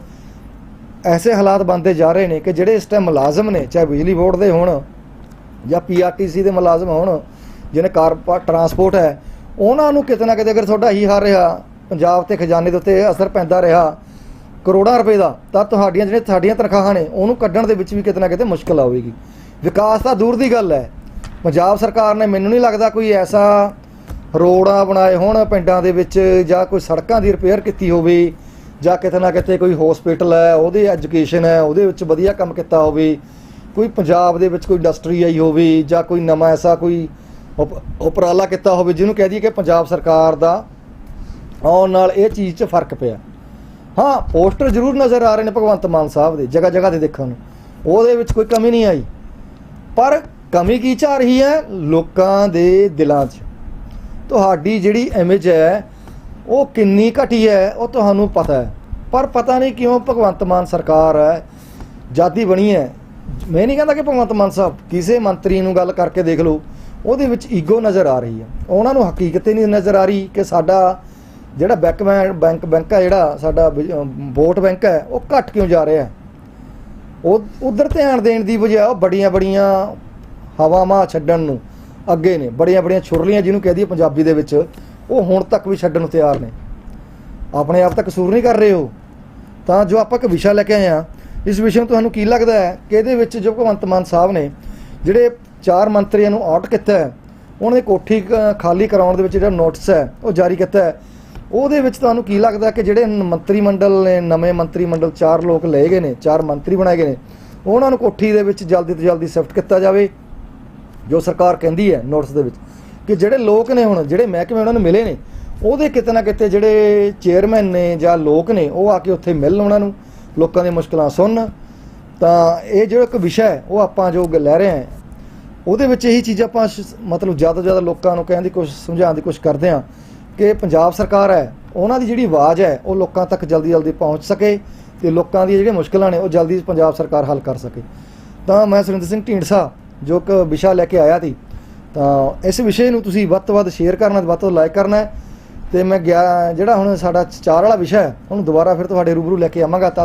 ਐਸੇ ਹਾਲਾਤ ਬਣਦੇ ਜਾ ਰਹੇ ਨੇ ਕਿ ਜਿਹੜੇ ਇਸ ਟਾਈਮ ਮੁਲਾਜ਼ਮ ਨੇ, ਚਾਹੇ ਬਿਜਲੀ ਬੋਰਡ ਦੇ ਹੋਣ ਜਾਂ ਪੀਆਰਟੀਸੀ ਦੇ ਮੁਲਾਜ਼ਮ ਹੋਣ, ਜਿਹਨੇ ਕਾਰ ਟਰਾਂਸਪੋਰਟ ਹੈ, ਉਹਨਾਂ ਨੂੰ ਕਿਤੇ ਨਾ ਕਿਤੇ ਅਗਰ ਤੁਹਾਡਾ ਹੀ ਹਾਰ ਰਿਹਾ, ਪੰਜਾਬ ਤੇ ਖਜ਼ਾਨੇ ਦੇ ਉੱਤੇ ਅਸਰ ਪੈਂਦਾ ਰਿਹਾ, ਕਰੋੜਾਂ ਰੁਪਏ ਦਾ, ਤਾਂ ਤੁਹਾਡੀਆਂ ਜਿਹੜੀਆਂ ਤੁਹਾਡੀਆਂ ਤਨਖਾਹਾਂ ਨੇ, ਉਹਨੂੰ ਕੱਢਣ ਦੇ ਵਿੱਚ ਵੀ ਕਿਤੇ ਨਾ ਕਿਤੇ ਮੁਸ਼ਕਲ ਆਵੇਗੀ। ਵਿਕਾਸ ਤਾਂ ਦੂਰ ਦੀ ਗੱਲ ਹੈ। ਪੰਜਾਬ ਸਰਕਾਰ ਨੇ ਮੈਨੂੰ ਨਹੀਂ ਲੱਗਦਾ ਕੋਈ ਐਸਾ ਰੋਡਾਂ ਬਣਾਏ ਹੋਣ ਪਿੰਡਾਂ ਦੇ ਵਿੱਚ, ਜਾਂ ਕੋਈ ਸੜਕਾਂ ਦੀ ਰਿਪੇਅਰ ਕੀਤੀ ਹੋਵੇ, ਜਾਂ ਕਿਤੇ ਨਾ ਕਿਤੇ ਕੋਈ ਹਸਪੀਟਲ ਹੈ, ਉਹਦੇ ਐਜੂਕੇਸ਼ਨ ਹੈ, ਉਹਦੇ ਵਿੱਚ ਵਧੀਆ ਕੰਮ ਕੀਤਾ ਹੋਵੇ। ਕੋਈ ਪੰਜਾਬ ਦੇ ਵਿੱਚ ਕੋਈ ਇੰਡਸਟਰੀ ਆਈ ਹੋਵੇ ਜਾਂ ਕੋਈ ਨਵਾਂ ਐਸਾ ਕੋਈ ਉਪ- ਉਪਰਾਲਾ ਕੀਤਾ ਹੋਵੇ ਜਿਹਨੂੰ ਕਹਿ ਦਈਏ ਕਿ ਪੰਜਾਬ ਸਰਕਾਰ ਦਾ ਆਉਣ ਨਾਲ ਇਹ ਚੀਜ਼ 'ਚ ਫ਼ਰਕ ਪਿਆ। ਹਾਂ, ਪੋਸਟਰ ਜ਼ਰੂਰ ਨਜ਼ਰ ਆ ਰਹੇ ਨੇ ਭਗਵੰਤ ਮਾਨ ਸਾਹਿਬ ਦੇ ਜਗ੍ਹਾ ਜਗ੍ਹਾ ਤੇ ਦੇਖਣ ਨੂੰ। ਉਹਦੇ ਵਿੱਚ ਕੋਈ ਕਮੀ ਨਹੀਂ ਆਈ। ਪਰ ਕਮੀ ਕੀ ਚ ਆ ਰਹੀ ਹੈ? ਲੋਕਾਂ ਦੇ ਦਿਲਾਂ 'ਚ। ਤੁਹਾਡੀ ਜਿਹੜੀ ਇਮੇਜ ਹੈ, ਉਹ ਕਿੰਨੀ ਘਟੀ ਹੈ, ਉਹ ਤੁਹਾਨੂੰ ਪਤਾ ਹੈ। ਪਰ ਪਤਾ ਨਹੀਂ ਕਿਉਂ ਭਗਵੰਤ ਮਾਨ ਸਰਕਾਰ ਹੈ ਜਾਦੀ ਬਣੀ ਹੈ। ਮੈਂ ਨਹੀਂ ਕਹਿੰਦਾ ਕਿ ਭਗਵੰਤ ਮਾਨ ਸਾਹਿਬ ਕਿਸੇ ਮੰਤਰੀ ਨੂੰ ਗੱਲ ਕਰਕੇ ਦੇਖ ਲਓ, ਉਹਦੇ ਵਿੱਚ ਈਗੋ ਨਜ਼ਰ ਆ ਰਹੀ ਹੈ ਉਹਨਾਂ ਨੂੰ ਹਕੀਕਤ ਹੀ ਨਹੀਂ ਨਜ਼ਰ ਆ ਰਹੀ ਕਿ ਸਾਡਾ ਜਿਹੜਾ ਬੈਂਕ ਬੈਂਕ ਬੈਂਕ ਹੈ ਜਿਹੜਾ ਸਾਡਾ ਵੋਟ ਬੈਂਕ ਹੈ, ਉਹ ਘਟ ਕਿਉਂ ਜਾ ਰਿਹਾ ਉਹ, ਉਧਰ ਧਿਆਨ ਦੇਣ ਦੀ ਬਜਾਏ ਉਹ ਬੜੀਆਂ ਬੜੀਆਂ ਹਵਾਵਾਂ ਛੱਡਣ ਨੂੰ ਅੱਗੇ ਨੇ, ਬੜੀਆਂ ਬੜੀਆਂ ਛੁਰਲੀਆਂ ਜਿਹਨੂੰ ਕਹਦੀ ਪੰਜਾਬੀ ਦੇ ਵਿੱਚ, ਉਹ ਹੁਣ ਤੱਕ ਵੀ ਛੱਡਣ ਨੂੰ ਤਿਆਰ ਨੇ। ਆਪਣੇ ਆਪ ਤਾਂ ਕਸੂਰ ਨਹੀਂ ਕਰ ਰਹੇ ਹੋ ਤਾਂ ਜੋ ਆਪਾਂ ਇੱਕ ਵਿਸ਼ਾ ਲੈ ਕੇ ਆਏ ਆ ਇਸ ਵਿਸ਼ੇ ਨੂੰ ਤੁਹਾਨੂੰ ਕੀ ਲੱਗਦਾ ਹੈ ਕਿ ਇਹਦੇ ਵਿੱਚ ਜੋ ਭਗਵੰਤ ਮਾਨ ਸਾਹਿਬ ਨੇ ਜਿਹੜੇ ਚਾਰ ਮੰਤਰੀਆਂ ਨੂੰ ਆਊਟ ਕੀਤਾ ਹੈ, ਉਹਨਾਂ ਦੀ ਕੋਠੀ ਖਾਲੀ ਕਰਾਉਣ ਦੇ ਵਿੱਚ ਜਿਹੜਾ ਨੋਟਿਸ ਹੈ, ਉਹ ਜਾਰੀ ਕੀਤਾ ਹੈ। ਉਹਦੇ ਵਿੱਚ ਤੁਹਾਨੂੰ ਕੀ ਲੱਗਦਾ ਕਿ ਜਿਹੜੇ ਮੰਤਰੀ ਮੰਡਲ ਨੇ, ਨਵੇਂ ਮੰਤਰੀ ਮੰਡਲ ਚਾਰ ਲੋਕ ਲਏ ਗਏ ਨੇ, ਚਾਰ ਮੰਤਰੀ ਬਣਾਏ ਗਏ ਨੇ, ਉਹਨਾਂ ਨੂੰ ਕੋਠੀ ਦੇ ਵਿੱਚ ਜਲਦੀ ਤੋਂ ਜਲਦੀ ਸ਼ਿਫਟ ਕੀਤਾ ਜਾਵੇ, ਜੋ ਸਰਕਾਰ ਕਹਿੰਦੀ ਹੈ ਨੋਟਿਸ ਦੇ ਵਿੱਚ। ਕਿ ਜਿਹੜੇ ਲੋਕ ਨੇ ਹੁਣ, ਜਿਹੜੇ ਮਹਿਕਮੇ ਉਹਨਾਂ ਨੂੰ ਮਿਲੇ ਨੇ, ਉਹਦੇ ਕਿਤੇ ਨਾ ਕਿਤੇ ਜਿਹੜੇ ਚੇਅਰਮੈਨ ਨੇ ਜਾਂ ਲੋਕ ਨੇ, ਉਹ ਆ ਕੇ ਉੱਥੇ ਮਿਲਣ ਉਹਨਾਂ ਨੂੰ। ਲੋਕਾਂ ਦੀਆਂ ਮੁਸ਼ਕਲਾਂ ਸੁਣਨ ਤਾਂ ਇਹ ਜਿਹੜਾ ਇੱਕ ਵਿਸ਼ਾ ਹੈ, ਉਹ ਆਪਾਂ ਜੋ ਲੈ ਰਹੇ ਹਾਂ, ਉਹਦੇ ਵਿੱਚ ਇਹੀ ਚੀਜ਼ ਆਪਾਂ ਸ਼- ਮਤਲਬ ਜ਼ਿਆਦਾ ਤੋਂ ਜ਼ਿਆਦਾ ਲੋਕਾਂ ਨੂੰ ਕਹਿਣ ਦੀ ਕੋਸ਼ਿਸ਼, ਸਮਝਾਉਣ ਦੀ ਕੋਸ਼ਿਸ਼ ਕਰਦੇ ਹਾਂ ਕਿ ਪੰਜਾਬ ਸਰਕਾਰ ਹੈ, ਉਹਨਾਂ ਦੀ ਜਿਹੜੀ ਆਵਾਜ਼ ਹੈ, ਉਹ ਲੋਕਾਂ ਤੱਕ ਜਲਦੀ ਜਲਦੀ ਪਹੁੰਚ ਸਕੇ ਤੇ ਲੋਕਾਂ ਦੀਆਂ ਜਿਹੜੀਆਂ ਮੁਸ਼ਕਲਾਂ ਨੇ, ਉਹ ਜਲਦੀ ਪੰਜਾਬ ਸਰਕਾਰ ਹੱਲ ਕਰ ਸਕੇ। ਤਾਂ ਮੈਂ ਸੁਰਿੰਦਰ ਸਿੰਘ ਢੀਂਡਸਾ, ਜੋ ਇੱਕ ਵਿਸ਼ਾ ਲੈ ਕੇ ਆਇਆ ਸੀ, ਤਾਂ ਇਸ ਵਿਸ਼ੇ ਨੂੰ ਤੁਸੀਂ ਵੱਧ ਤੋਂ ਵੱਧ ਸ਼ੇਅਰ ਕਰਨਾ ਤੇ ਵੱਧ ਤੋਂ ਲਾਈਕ ਕਰਨਾ ਹੈ। ਤੇ ਮੈਂ ਗਿਆ, ਜਿਹੜਾ ਹੁਣ ਸਾਡਾ ਚਾਰ ਵਾਲਾ ਵਿਸ਼ਾ ਹੈ, ਉਹਨੂੰ ਦੁਬਾਰਾ ਫਿਰ ਤੁਹਾਡੇ ਰੂਬਰੂ ਲੈ ਕੇ ਆਵਾਂਗਾ, ਤਾਂ